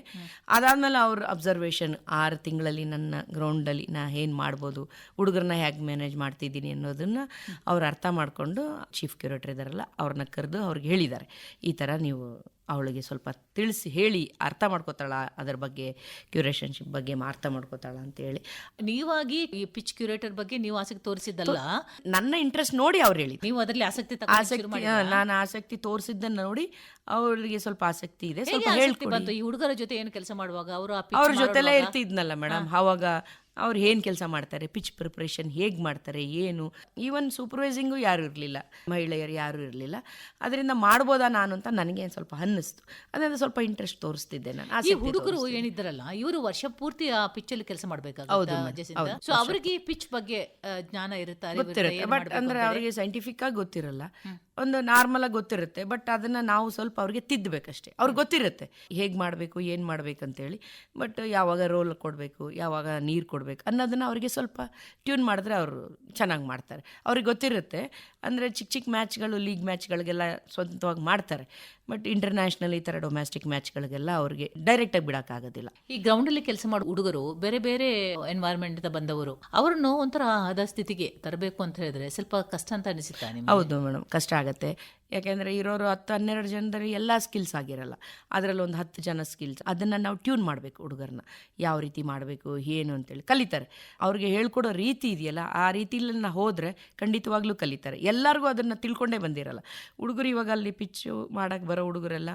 ಅದಾದಮೇಲೆ ಅವ್ರ ಅಬ್ಸರ್ವೇಷನ್ ಆರು ತಿಂಗಳಲ್ಲಿ ನನ್ನ ಗ್ರೌಂಡಲ್ಲಿ ನಾ ಏನು ಮಾಡ್ಬೋದು, ಹುಡುಗರನ್ನ ಹೇಗೆ ಮ್ಯಾನೇಜ್ ಮಾಡ್ತಿದ್ದೀನಿ ಅನ್ನೋದನ್ನು ಅವ್ರು ಅರ್ಥ ಮಾಡಿಕೊಂಡು ಚೀಫ್ ಕ್ಯೂರೇಟರ್ ಇದ್ದಾರಲ್ಲ ಅವ್ರನ್ನ ಕರೆದು ಅವ್ರಿಗೆ ಹೇಳಿದ್ದಾರೆ. ಈ ಥರ ನೀವು ಅವಳಿಗೆ ಸ್ವಲ್ಪ ತಿಳಿಸಿ ಹೇಳಿ, ಅರ್ಥ ಮಾಡ್ಕೋತಾಳ, ಅದರ ಬಗ್ಗೆ ಕ್ಯೂರೇಷನ್ಶಿಪ್ ಬಗ್ಗೆ ಅರ್ಥ ಮಾಡ್ಕೋತಾಳ ಅಂತೇಳಿ. ನೀವಾಗಿ ಈ ಪಿಚ್ ಕ್ಯೂರೇಟರ್ ಬಗ್ಗೆ ನೀವು ಆಸಕ್ತಿ ತೋರಿಸಿದ್ದಲ್ಲ. ನನ್ನ ಇಂಟ್ರೆಸ್ಟ್ ನೋಡಿ ಅವ್ರು ಹೇಳಿ ನೀವು ಅದರಲ್ಲಿ ಆಸಕ್ತಿ ಆಸಕ್ತಿ? ನಾನು ಆಸಕ್ತಿ ತೋರಿಸಿದ್ದನ್ನ ನೋಡಿ ಅವರಿಗೆ ಸ್ವಲ್ಪ ಆಸಕ್ತಿ ಇದೆ ಸ್ವಲ್ಪ ಹೇಳ್ಕೊಡಿ. ಬಂತು? ಈ ಹುಡುಗರ ಜೊತೆ ಏನು ಕೆಲಸ ಮಾಡುವಾಗ? ಅವರು ಅವ್ರ ಜೊತೆಲೇ ಇರ್ತಿದ್ನಲ್ಲ ಮೇಡಮ್ ಅವಾಗ ಅವ್ರು ಏನು ಕೆಲಸ ಮಾಡ್ತಾರೆ? ಪಿಚ್ ಪ್ರಿಪ್ರೇಷನ್ ಹೇಗೆ ಮಾಡ್ತಾರೆ? ಏನು? ಈವನ್ ಸೂಪರ್ವೈಸಿಂಗು ಯಾರು ಇರಲಿಲ್ಲ. ಮಹಿಳೆಯರು ಯಾರು ಇರಲಿಲ್ಲ. ಅದರಿಂದ ಮಾಡ್ಬೋದಾ ನಾನು ಅಂತ ನನಗೆ ಸ್ವಲ್ಪ ಅನ್ನಿಸ್ತು. ಅದರಿಂದ ಸ್ವಲ್ಪ ಇಂಟ್ರೆಸ್ಟ್ ತೋರಿಸ್ತಿದ್ದೆ ನಾನು. ಈ ಹುಡುಗರು ಏನಿದ್ದಾರಲ್ಲ ಇವರು ವರ್ಷ ಪೂರ್ತಿ ಆ ಪಿಚ್ ಅಲ್ಲಿ ಕೆಲಸ ಮಾಡಬೇಕಾಗುತ್ತೆ? ಸೊ ಅವರಿಗೆ ಪಿಚ್ ಬಗ್ಗೆ ಜ್ಞಾನ ಇರುತ್ತೆ? ಬಟ್ ಅಂದ್ರೆ ಅವರಿಗೆ ಸೈಂಟಿಫಿಕ್ ಆಗಿ ಗೊತ್ತಿರಲ್ಲ. ಒಂದು ನಾರ್ಮಲಾಗಿ ಗೊತ್ತಿರುತ್ತೆ ಬಟ್ ಅದನ್ನ ನಾವು ಸ್ವಲ್ಪ ಅವ್ರಿಗೆ ತಿದ್ದಬೇಕಷ್ಟೇ ಅವ್ರಿಗೆ ಗೊತ್ತಿರುತ್ತೆ ಹೇಗೆ ಮಾಡಬೇಕು ಏನು ಮಾಡಬೇಕು ಅಂತೇಳಿ. ಬಟ್ ಯಾವಾಗ ರೋಲ್ ಕೊಡಬೇಕು ಯಾವಾಗ ನೀರು ಕೊಡಬೇಕು ಅನ್ನೋದನ್ನ ಅವರಿಗೆ ಸ್ವಲ್ಪ ಟ್ಯೂನ್ ಮಾಡಿದ್ರೆ ಅವರು ಚೆನ್ನಾಗಿ ಮಾಡ್ತಾರೆ. ಅವ್ರಿಗೆ ಗೊತ್ತಿರುತ್ತೆ ಅಂದರೆ ಚಿಕ್ಕ ಚಿಕ್ಕ ಮ್ಯಾಚ್ಗಳು ಲೀಗ್ ಮ್ಯಾಚ್ಗಳಿಗೆಲ್ಲ ಸ್ವಂತವಾಗಿ ಮಾಡ್ತಾರೆ. ಬಟ್ ಇಂಟರ್ನ್ಯಾಷನಲ್ ಈ ಥರ ಡೊಮ್ಯಾಸ್ಟಿಕ್ ಮ್ಯಾಚ್ಗಳಿಗೆಲ್ಲ ಅವ್ರಿಗೆ ಡೈರೆಕ್ಟಾಗಿ ಬಿಡೋಕ್ಕಾಗೋದಿಲ್ಲ ಈ ಗ್ರೌಂಡ್ ಅಲ್ಲಿ ಕೆಲಸ ಮಾಡೋ ಹುಡುಗರು ಬೇರೆ ಬೇರೆ ಎನ್ವೈರ್ಮೆಂಟ್ ಬಂದವರು ಅವರನ್ನು ಒಂಥರ ಹದ ಸ್ಥಿತಿಗೆ ತರಬೇಕು ಅಂತ ಹೇಳಿದ್ರೆ ಸ್ವಲ್ಪ ಕಷ್ಟ ಅಂತ ಅನಿಸುತ್ತಾ ಹೌದು ಮೇಡಮ್ ಕಷ್ಟ ಆಗುತ್ತೆ. ಯಾಕೆಂದರೆ ಇರೋರು ಹತ್ತು, ಹನ್ನೆರಡು ಜನದಲ್ಲಿ ಎಲ್ಲ ಸ್ಕಿಲ್ಸ್ ಆಗಿರಲ್ಲ. ಅದರಲ್ಲಿ ಒಂದು ಹತ್ತು ಜನ ಸ್ಕಿಲ್ಸ್ ಅದನ್ನು ನಾವು ಟ್ಯೂನ್ ಮಾಡಬೇಕು ಹುಡುಗರನ್ನ ಯಾವ ರೀತಿ ಮಾಡಬೇಕು, ಏನು ಅಂತೇಳಿ ಕಲಿತಾರೆ. ಅವ್ರಿಗೆ ಹೇಳ್ಕೊಡೋ ರೀತಿ ಇದೆಯಲ್ಲ, ಆ ನಾವು ಹೋದರೆ ಖಂಡಿತವಾಗ್ಲೂ ಕಲಿತಾರೆ. ಎಲ್ಲರಿಗೂ ಅದನ್ನು ತಿಳ್ಕೊಂಡೇ ಬಂದಿರಲ್ಲ. ಹುಡುಗರು ಇವಾಗ ಅಲ್ಲಿ ಪಿಚ್ಚು ಮಾಡೋಕ್ಕೆ ಬರೋ ಹುಡುಗರೆಲ್ಲ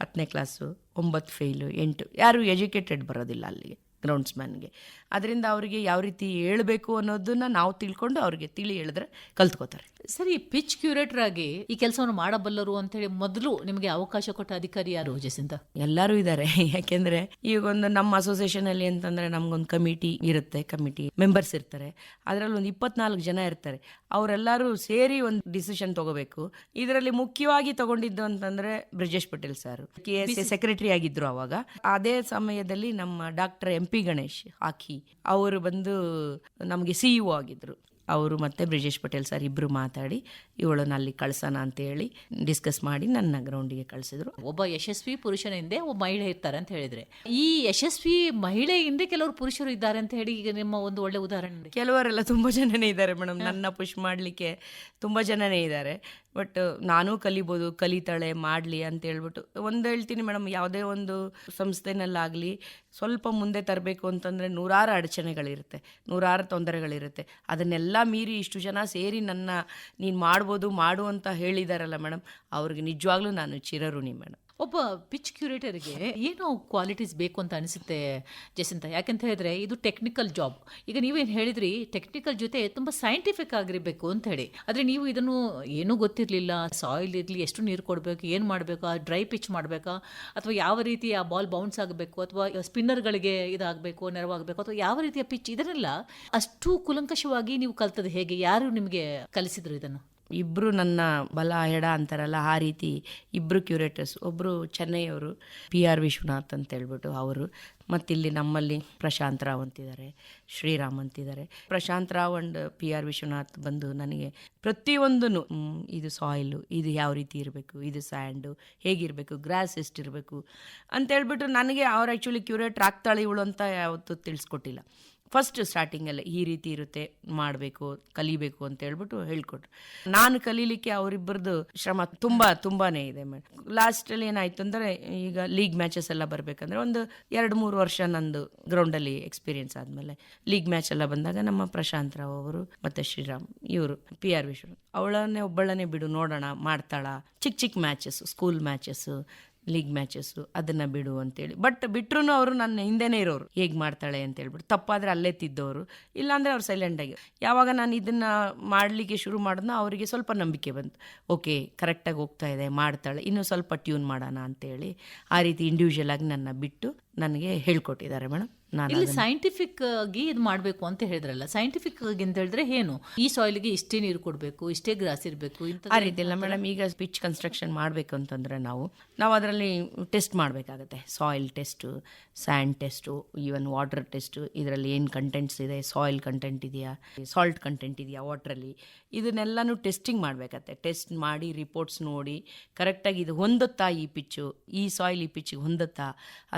ಹತ್ತನೇ ಕ್ಲಾಸು ಒಂಬತ್ತು ಫೇಲು ಎಂಟು, ಯಾರು ಎಜುಕೇಟೆಡ್ ಬರೋದಿಲ್ಲ ಅಲ್ಲಿಗೆ. ಗ್ರೌಂಡ್ಸ್ಮ್ಯಾನ್ಗೆ ಅದರಿಂದ ಅವರಿಗೆ ಯಾವ ರೀತಿ ಹೇಳಬೇಕು ಅನ್ನೋದನ್ನ ನಾವು ತಿಳ್ಕೊಂಡು ಅವ್ರಿಗೆ ತಿಳಿ ಹೇಳಿದ್ರೆ ಕಲ್ತ್ಕೋತಾರೆ. ಸರಿ ಪಿಚ್ ಕ್ಯೂರೇಟರ್ ಆಗಿ ಈ ಕೆಲಸವನ್ನು ಮಾಡಬಲ್ಲರು ಅಂತ ಹೇಳಿ ಮೊದಲು ನಿಮಗೆ ಅವಕಾಶ ಕೊಟ್ಟ ಅಧಿಕಾರಿ ಯಾರು ಜಸಿಂತ ಎಲ್ಲರೂ ಇದ್ದಾರೆ ಯಾಕೆಂದ್ರೆ ಈಗ ಒಂದು ನಮ್ಮ ಅಸೋಸಿಯೇಷನ್ ಅಲ್ಲಿ ಅಂತಂದ್ರೆ ನಮ್ಗೊಂದು ಕಮಿಟಿ ಇರುತ್ತೆ ಕಮಿಟಿ ಮೆಂಬರ್ಸ್ ಇರ್ತಾರೆ. ಅದರಲ್ಲಿ ಒಂದು ಇಪ್ಪತ್ನಾಲ್ಕು ಜನ ಇರ್ತಾರೆ. ಅವರೆಲ್ಲರೂ ಸೇರಿ ಒಂದು ಡಿಸಿಷನ್ ತಗೋಬೇಕು. ಇದರಲ್ಲಿ ಮುಖ್ಯವಾಗಿ ತಗೊಂಡಿದ್ದು ಅಂತಂದ್ರೆ Brijesh Patel sir. K S A secretary ಆಗಿದ್ರು ಅವಾಗ. ಅದೇ ಸಮಯದಲ್ಲಿ ನಮ್ಮ doctor M P Ganesh hockey ಅವರು ಬಂದು ನಮಗೆ ಸಿ ಇ ಆಗಿದ್ರು. ಅವರು ಮತ್ತೆ ಬ್ರಿಜೇಶ್ ಪಟೇಲ್ ಸರ್ ಇಬ್ಬರು ಮಾತಾಡಿ ಇವಳನ್ನ ಅಲ್ಲಿ ಕಳ್ಸೋಣ ಅಂತ ಹೇಳಿ ಡಿಸ್ಕಸ್ ಮಾಡಿ ನನ್ನ ಗ್ರೌಂಡಿಗೆ ಕಳಿಸಿದ್ರು. ಒಬ್ಬ ಯಶಸ್ವಿ ಪುರುಷನ ಹಿಂದೆ ಒಬ್ಬ ಮಹಿಳೆ ಇರ್ತಾರೆ ಅಂತ ಹೇಳಿದ್ರೆ ಈ ಯಶಸ್ವಿ ಮಹಿಳೆ ಹಿಂದೆ ಕೆಲವರು ಪುರುಷರು ಇದ್ದಾರೆ ಅಂತ ಹೇಳಿ ಈಗ ನಿಮ್ಮ ಒಂದು ಒಳ್ಳೆ ಉದಾಹರಣೆ. ಕೆಲವರೆಲ್ಲ ತುಂಬ ಜನನೇ ಇದ್ದಾರೆ ಮೇಡಮ್. ನನ್ನ ಪುಷ್ ಮಾಡಲಿಕ್ಕೆ ತುಂಬ ಜನನೇ ಇದ್ದಾರೆ. ಬಟ್, ನಾನೂ ಕಲಿಬೋದು, ಕಲಿತಾಳೆ, ಮಾಡಲಿ ಅಂತ ಹೇಳ್ಬಿಟ್ಟು. ಒಂದು ಹೇಳ್ತೀನಿ ಮೇಡಮ್, ಯಾವುದೇ ಒಂದು ಸಂಸ್ಥೆನಲ್ಲಾಗಲಿ ಸ್ವಲ್ಪ ಮುಂದೆ ತರಬೇಕು ಅಂತಂದರೆ ನೂರಾರು ಅಡಚಣೆಗಳಿರುತ್ತೆ, ನೂರಾರು ತೊಂದರೆಗಳಿರುತ್ತೆ. ಅದನ್ನೆಲ್ಲ ಮೀರಿ ಇಷ್ಟು ಜನ ಸೇರಿ ನನ್ನ, ನೀನು ಮಾಡ್ಬೋದು, ಮಾಡು ಅಂತ ಹೇಳಿದಾರಲ್ಲ ಮೇಡಮ್, ಅವ್ರಿಗೆ ನಿಜವಾಗ್ಲೂ ನಾನು ಚಿರಋಣಿ ಮೇಡಮ್. ಒಬ್ಬ ಪಿಚ್ ಕ್ಯೂರೇಟರ್ಗೆ ಏನು ಕ್ವಾಲಿಟೀಸ್ ಬೇಕು ಅಂತ ಅನಿಸುತ್ತೆ ಜಸಿಂತ ಯಾಕಂತ ಹೇಳಿದ್ರೆ ಇದು ಟೆಕ್ನಿಕಲ್ ಜಾಬ್ ಈಗ ನೀವೇನು ಹೇಳಿದ್ರಿ ಟೆಕ್ನಿಕಲ್ ಜೊತೆ ತುಂಬ ಸೈಂಟಿಫಿಕ್ ಆಗಿರಬೇಕು ಅಂತ ಹೇಳಿ. ಆದರೆ ನೀವು ಇದನ್ನು ಏನೂ ಗೊತ್ತಿರಲಿಲ್ಲ ಸಾಯಿಲ್ ಇರಲಿ, ಎಷ್ಟು ನೀರು ಕೊಡಬೇಕು, ಏನು ಮಾಡಬೇಕು ಡ್ರೈ ಪಿಚ್ ಮಾಡಬೇಕಾ? ಅಥವಾ ಯಾವ ರೀತಿ ಆ ಬಾಲ್ ಬೌನ್ಸ್ ಆಗಬೇಕು, ಅಥವಾ ಸ್ಪಿನ್ನರ್ಗಳಿಗೆ ಇದಾಗಬೇಕು, ನೆರವಾಗಬೇಕು, ಅಥವಾ ಯಾವ ರೀತಿಯ ಪಿಚ್ ಇದನ್ನೆಲ್ಲ ಅಷ್ಟು ಕುಲಂಕಷವಾಗಿ ನೀವು ಕಲ್ತದ್ದು ಹೇಗೆ? ಯಾರು ನಿಮಗೆ ಕಲಿಸಿದ್ರು ಇದನ್ನು? ಇಬ್ಬರು ನನ್ನ ಬಲ ಎಡ ಅಂತಾರಲ್ಲ, ಆ ರೀತಿ ಇಬ್ಬರು ಕ್ಯೂರೇಟರ್ಸ್ ಒಬ್ಬರು ಚೆನ್ನೈಯವರು ಪಿ ಆರ್ ವಿಶ್ವನಾಥ್ ಅಂತ ಹೇಳ್ಬಿಟ್ಟು ಅವರು. ಮತ್ತಿಲ್ಲಿ ನಮ್ಮಲ್ಲಿ ಪ್ರಶಾಂತ್ ರಾವ್ ಅಂತಿದ್ದಾರೆ, ಶ್ರೀರಾಮ್ ಅಂತಿದ್ದಾರೆ. Prashanth Rao and P R Vishwanath ಬಂದು ನನಗೆ ಪ್ರತಿಯೊಂದೂ ಇದು ಸಾಯಿಲು ಇದು ಯಾವ ರೀತಿ ಇರಬೇಕು, ಇದು ಸ್ಯಾಂಡು ಹೇಗಿರಬೇಕು ಗ್ರಾಸ್ ಎಷ್ಟಿರಬೇಕು ಅಂತ ಹೇಳ್ಬಿಟ್ಟು ನನಗೆ ಅವ್ರು ಆ್ಯಕ್ಚುಲಿ ಕ್ಯೂರೇಟ್ರ್ ಆಗ್ತಾಳೆ ಇವಳು ಅಂತ ಯಾವತ್ತೂ ತಿಳಿಸ್ಕೊಟ್ಟಿಲ್ಲ. ಫಸ್ಟ್ ಸ್ಟಾರ್ಟಿಂಗಲ್ಲೇ ಈ ರೀತಿ ಇರುತ್ತೆ, ಮಾಡಬೇಕು, ಕಲಿಬೇಕು ಅಂತ ಹೇಳ್ಬಿಟ್ಟು ಹೇಳ್ಕೊಟ್ರು. ನಾನು ಕಲೀಲಿಕ್ಕೆ ಅವರಿಬ್ಬರದು ಶ್ರಮ ತುಂಬ, ತುಂಬಾನೇ ಇದೆ ಮೇಡಮ್ ಲಾಸ್ಟಲ್ಲಿ ಏನಾಯ್ತು ಅಂದರೆ ಈಗ ಲೀಗ್ ಮ್ಯಾಚಸ್ ಎಲ್ಲ ಬರಬೇಕಂದ್ರೆ ಒಂದು ಎರಡು, ಮೂರು ವರ್ಷ ನಂದು ಗ್ರೌಂಡಲ್ಲಿ ಎಕ್ಸ್ಪೀರಿಯನ್ಸ್ ಆದಮೇಲೆ ಲೀಗ್ ಮ್ಯಾಚ್ ಎಲ್ಲ ಬಂದಾಗ ನಮ್ಮ ಪ್ರಶಾಂತ್ ರಾವ್ ಅವರು ಮತ್ತು ಶ್ರೀರಾಮ್ ಇವರು ಪಿ ಆರ್ ವಿಶ್ವ ಅವಳನ್ನೇ, ಒಬ್ಬಳನ್ನೇ ಬಿಡು, ನೋಡೋಣ, ಮಾಡ್ತಾಳ. ಚಿಕ್ಕ ಚಿಕ್ಕ matches school matches league matches ಅದನ್ನು ಬಿಡು ಅಂತೇಳಿ. ಬಟ್ ಬಿಟ್ರು ಅವರು ನನ್ನ ಹಿಂದೆನೇ ಇರೋರು. ಹೇಗೆ ಮಾಡ್ತಾಳೆ ಅಂತ ಹೇಳ್ಬಿಟ್ಟು ತಪ್ಪಾದರೆ ಅಲ್ಲೇ ತಿದ್ದವರು ಇಲ್ಲಾಂದರೆ ಅವ್ರು ಸೈಲೆಂಟಾಗಿ ಯಾವಾಗ ನಾನು ಇದನ್ನು ಮಾಡಲಿಕ್ಕೆ ಶುರು ಮಾಡಿದ್ನೋ ಅವರಿಗೆ ಸ್ವಲ್ಪ ನಂಬಿಕೆ ಬಂತು. ಓಕೆ ಕರೆಕ್ಟಾಗಿ ಹೋಗ್ತಾ ಇದೆ, ಮಾಡ್ತಾಳೆ. ಇನ್ನೂ ಸ್ವಲ್ಪ ಟ್ಯೂನ್ ಮಾಡೋಣ ಅಂತೇಳಿ ಆ ರೀತಿ ಇಂಡಿವಿಜುವಲ್ ಆಗಿ ನನ್ನ ಬಿಟ್ಟು ನನಗೆ ಹೇಳ್ಕೊಟ್ಟಿದ್ದಾರೆ ಮೇಡಮ್. ಇಲ್ಲಿ ಸೈಂಟಿಫಿಕ್ ಆಗಿ ಇದು ಮಾಡಬೇಕು ಅಂತ ಹೇಳಿದ್ರಲ್ಲ. ಸೈಂಟಿಫಿಕ್ ಆಗಿ ಅಂತ ಹೇಳಿದ್ರೆ ಏನು? ಈ ಸಾಯಿಲ್ಗೆ ಇಷ್ಟೇ ನೀರು ಕೊಡಬೇಕು ಇಷ್ಟೇ ಗ್ರಾಸ್ ಇರಬೇಕು ಆ ರೀತಿ ಇಲ್ಲ ಮೇಡಮ್ ಈಗ ಪಿಚ್ ಕನ್ಸ್ಟ್ರಕ್ಷನ್ ಮಾಡಬೇಕು ಅಂತಂದ್ರೆ ನಾವು ನಾವು ಅದರಲ್ಲಿ ಟೆಸ್ಟ್ ಮಾಡಬೇಕಾಗತ್ತೆ. Soil test sand test even water test ಇದರಲ್ಲಿ ಏನು ಕಂಟೆಂಟ್ಸ್ ಇದೆ? ಸಾಯಿಲ್ ಕಂಟೆಂಟ್ ಇದೆಯಾ? ಸಾಲ್ಟ್ ಕಂಟೆಂಟ್ ಇದೆಯಾ ವಾಟ್ರಲ್ಲಿ ಇದನ್ನೆಲ್ಲನೂ ಟೆಸ್ಟಿಂಗ್ ಮಾಡಬೇಕತ್ತೆ ಟೆಸ್ಟ್ ಮಾಡಿ ರಿಪೋರ್ಟ್ಸ್ ನೋಡಿ ಕರೆಕ್ಟಾಗಿ ಇದು ಹೊಂದುತ್ತಾ ಈ ಪಿಚ್ಚು ಈ ಸಾಯಿಲ್ ಈ ಪಿಚ್ಚಿಗೆ ಹೊಂದುತ್ತಾ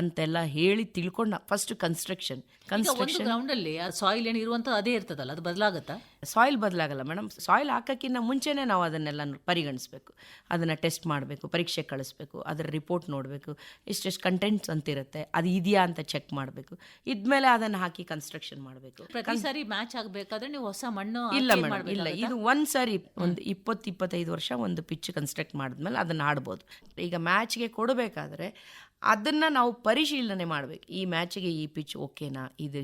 ಅಂತೆಲ್ಲ ಹೇಳಿ ತಿಳ್ಕೊಂಡು ಫಸ್ಟ್ ಕನ್ಸ್ಟ್ರಕ್ಷನ್ ಕನ್ಸ್ಟ್ರಕ್ಷನ್ ಗ್ರೌಂಡ್ ಅಲ್ಲಿ ಸಾಯಿಲ್ ಏನು ಇರುವಂತ ಅದೇ ಇರ್ತದಲ್ಲ ಅದು ಬದಲಾಗುತ್ತಾ? ಸಾಯಿಲ್ ಬದಲಾಗಲ್ಲ ಮೇಡಮ್ ಸಾಯಿಲ್ ಹಾಕೋಕ್ಕಿಂತ ಮುಂಚೆನೇ ನಾವು ಅದನ್ನೆಲ್ಲ ಪರಿಗಣಿಸ್ಬೇಕು. ಅದನ್ನು ಟೆಸ್ಟ್ ಮಾಡಬೇಕು ಪರೀಕ್ಷೆ ಕಳಿಸ್ಬೇಕು ಅದರ ರಿಪೋರ್ಟ್ ನೋಡಬೇಕು. ಇಷ್ಟೆಷ್ಟು ಕಂಟೆಂಟ್ಸ್ ಅಂತಿರುತ್ತೆ ಅದು ಇದೆಯಾ ಅಂತ ಚೆಕ್ ಮಾಡಬೇಕು. ಇದ್ಮೇಲೆ ಅದನ್ನು ಹಾಕಿ ಕನ್ಸ್ಟ್ರಕ್ಷನ್ ಮಾಡಬೇಕು. ಪ್ರತಿ ಸಾರಿ ಮ್ಯಾಚ್ ಆಗಬೇಕಾದ್ರೆ ನೀವು ಹೊಸ ಮಣ್ಣು ಇಲ್ಲ ಮೇಡಮ್ ಇಲ್ಲ. ಇದು ಒಂದು ಸಾರಿ ಒಂದು ಇಪ್ಪತ್ತು ಇಪ್ಪತ್ತೈದು ವರ್ಷ ಒಂದು ಪಿಚ್ ಕನ್ಸ್ಟ್ರಕ್ಟ್ ಮಾಡಿದ್ಮೇಲೆ ಅದನ್ನು ಆಡ್ಬೋದು. ಈಗ ಮ್ಯಾಚ್ಗೆ ಕೊಡಬೇಕಾದ್ರೆ ಅದನ್ನು ನಾವು ಪರಿಶೀಲನೆ ಮಾಡಬೇಕು. ಈ ಮ್ಯಾಚಿಗೆ ಈ ಪಿಚ್ ಓಕೆನಾ ಇದು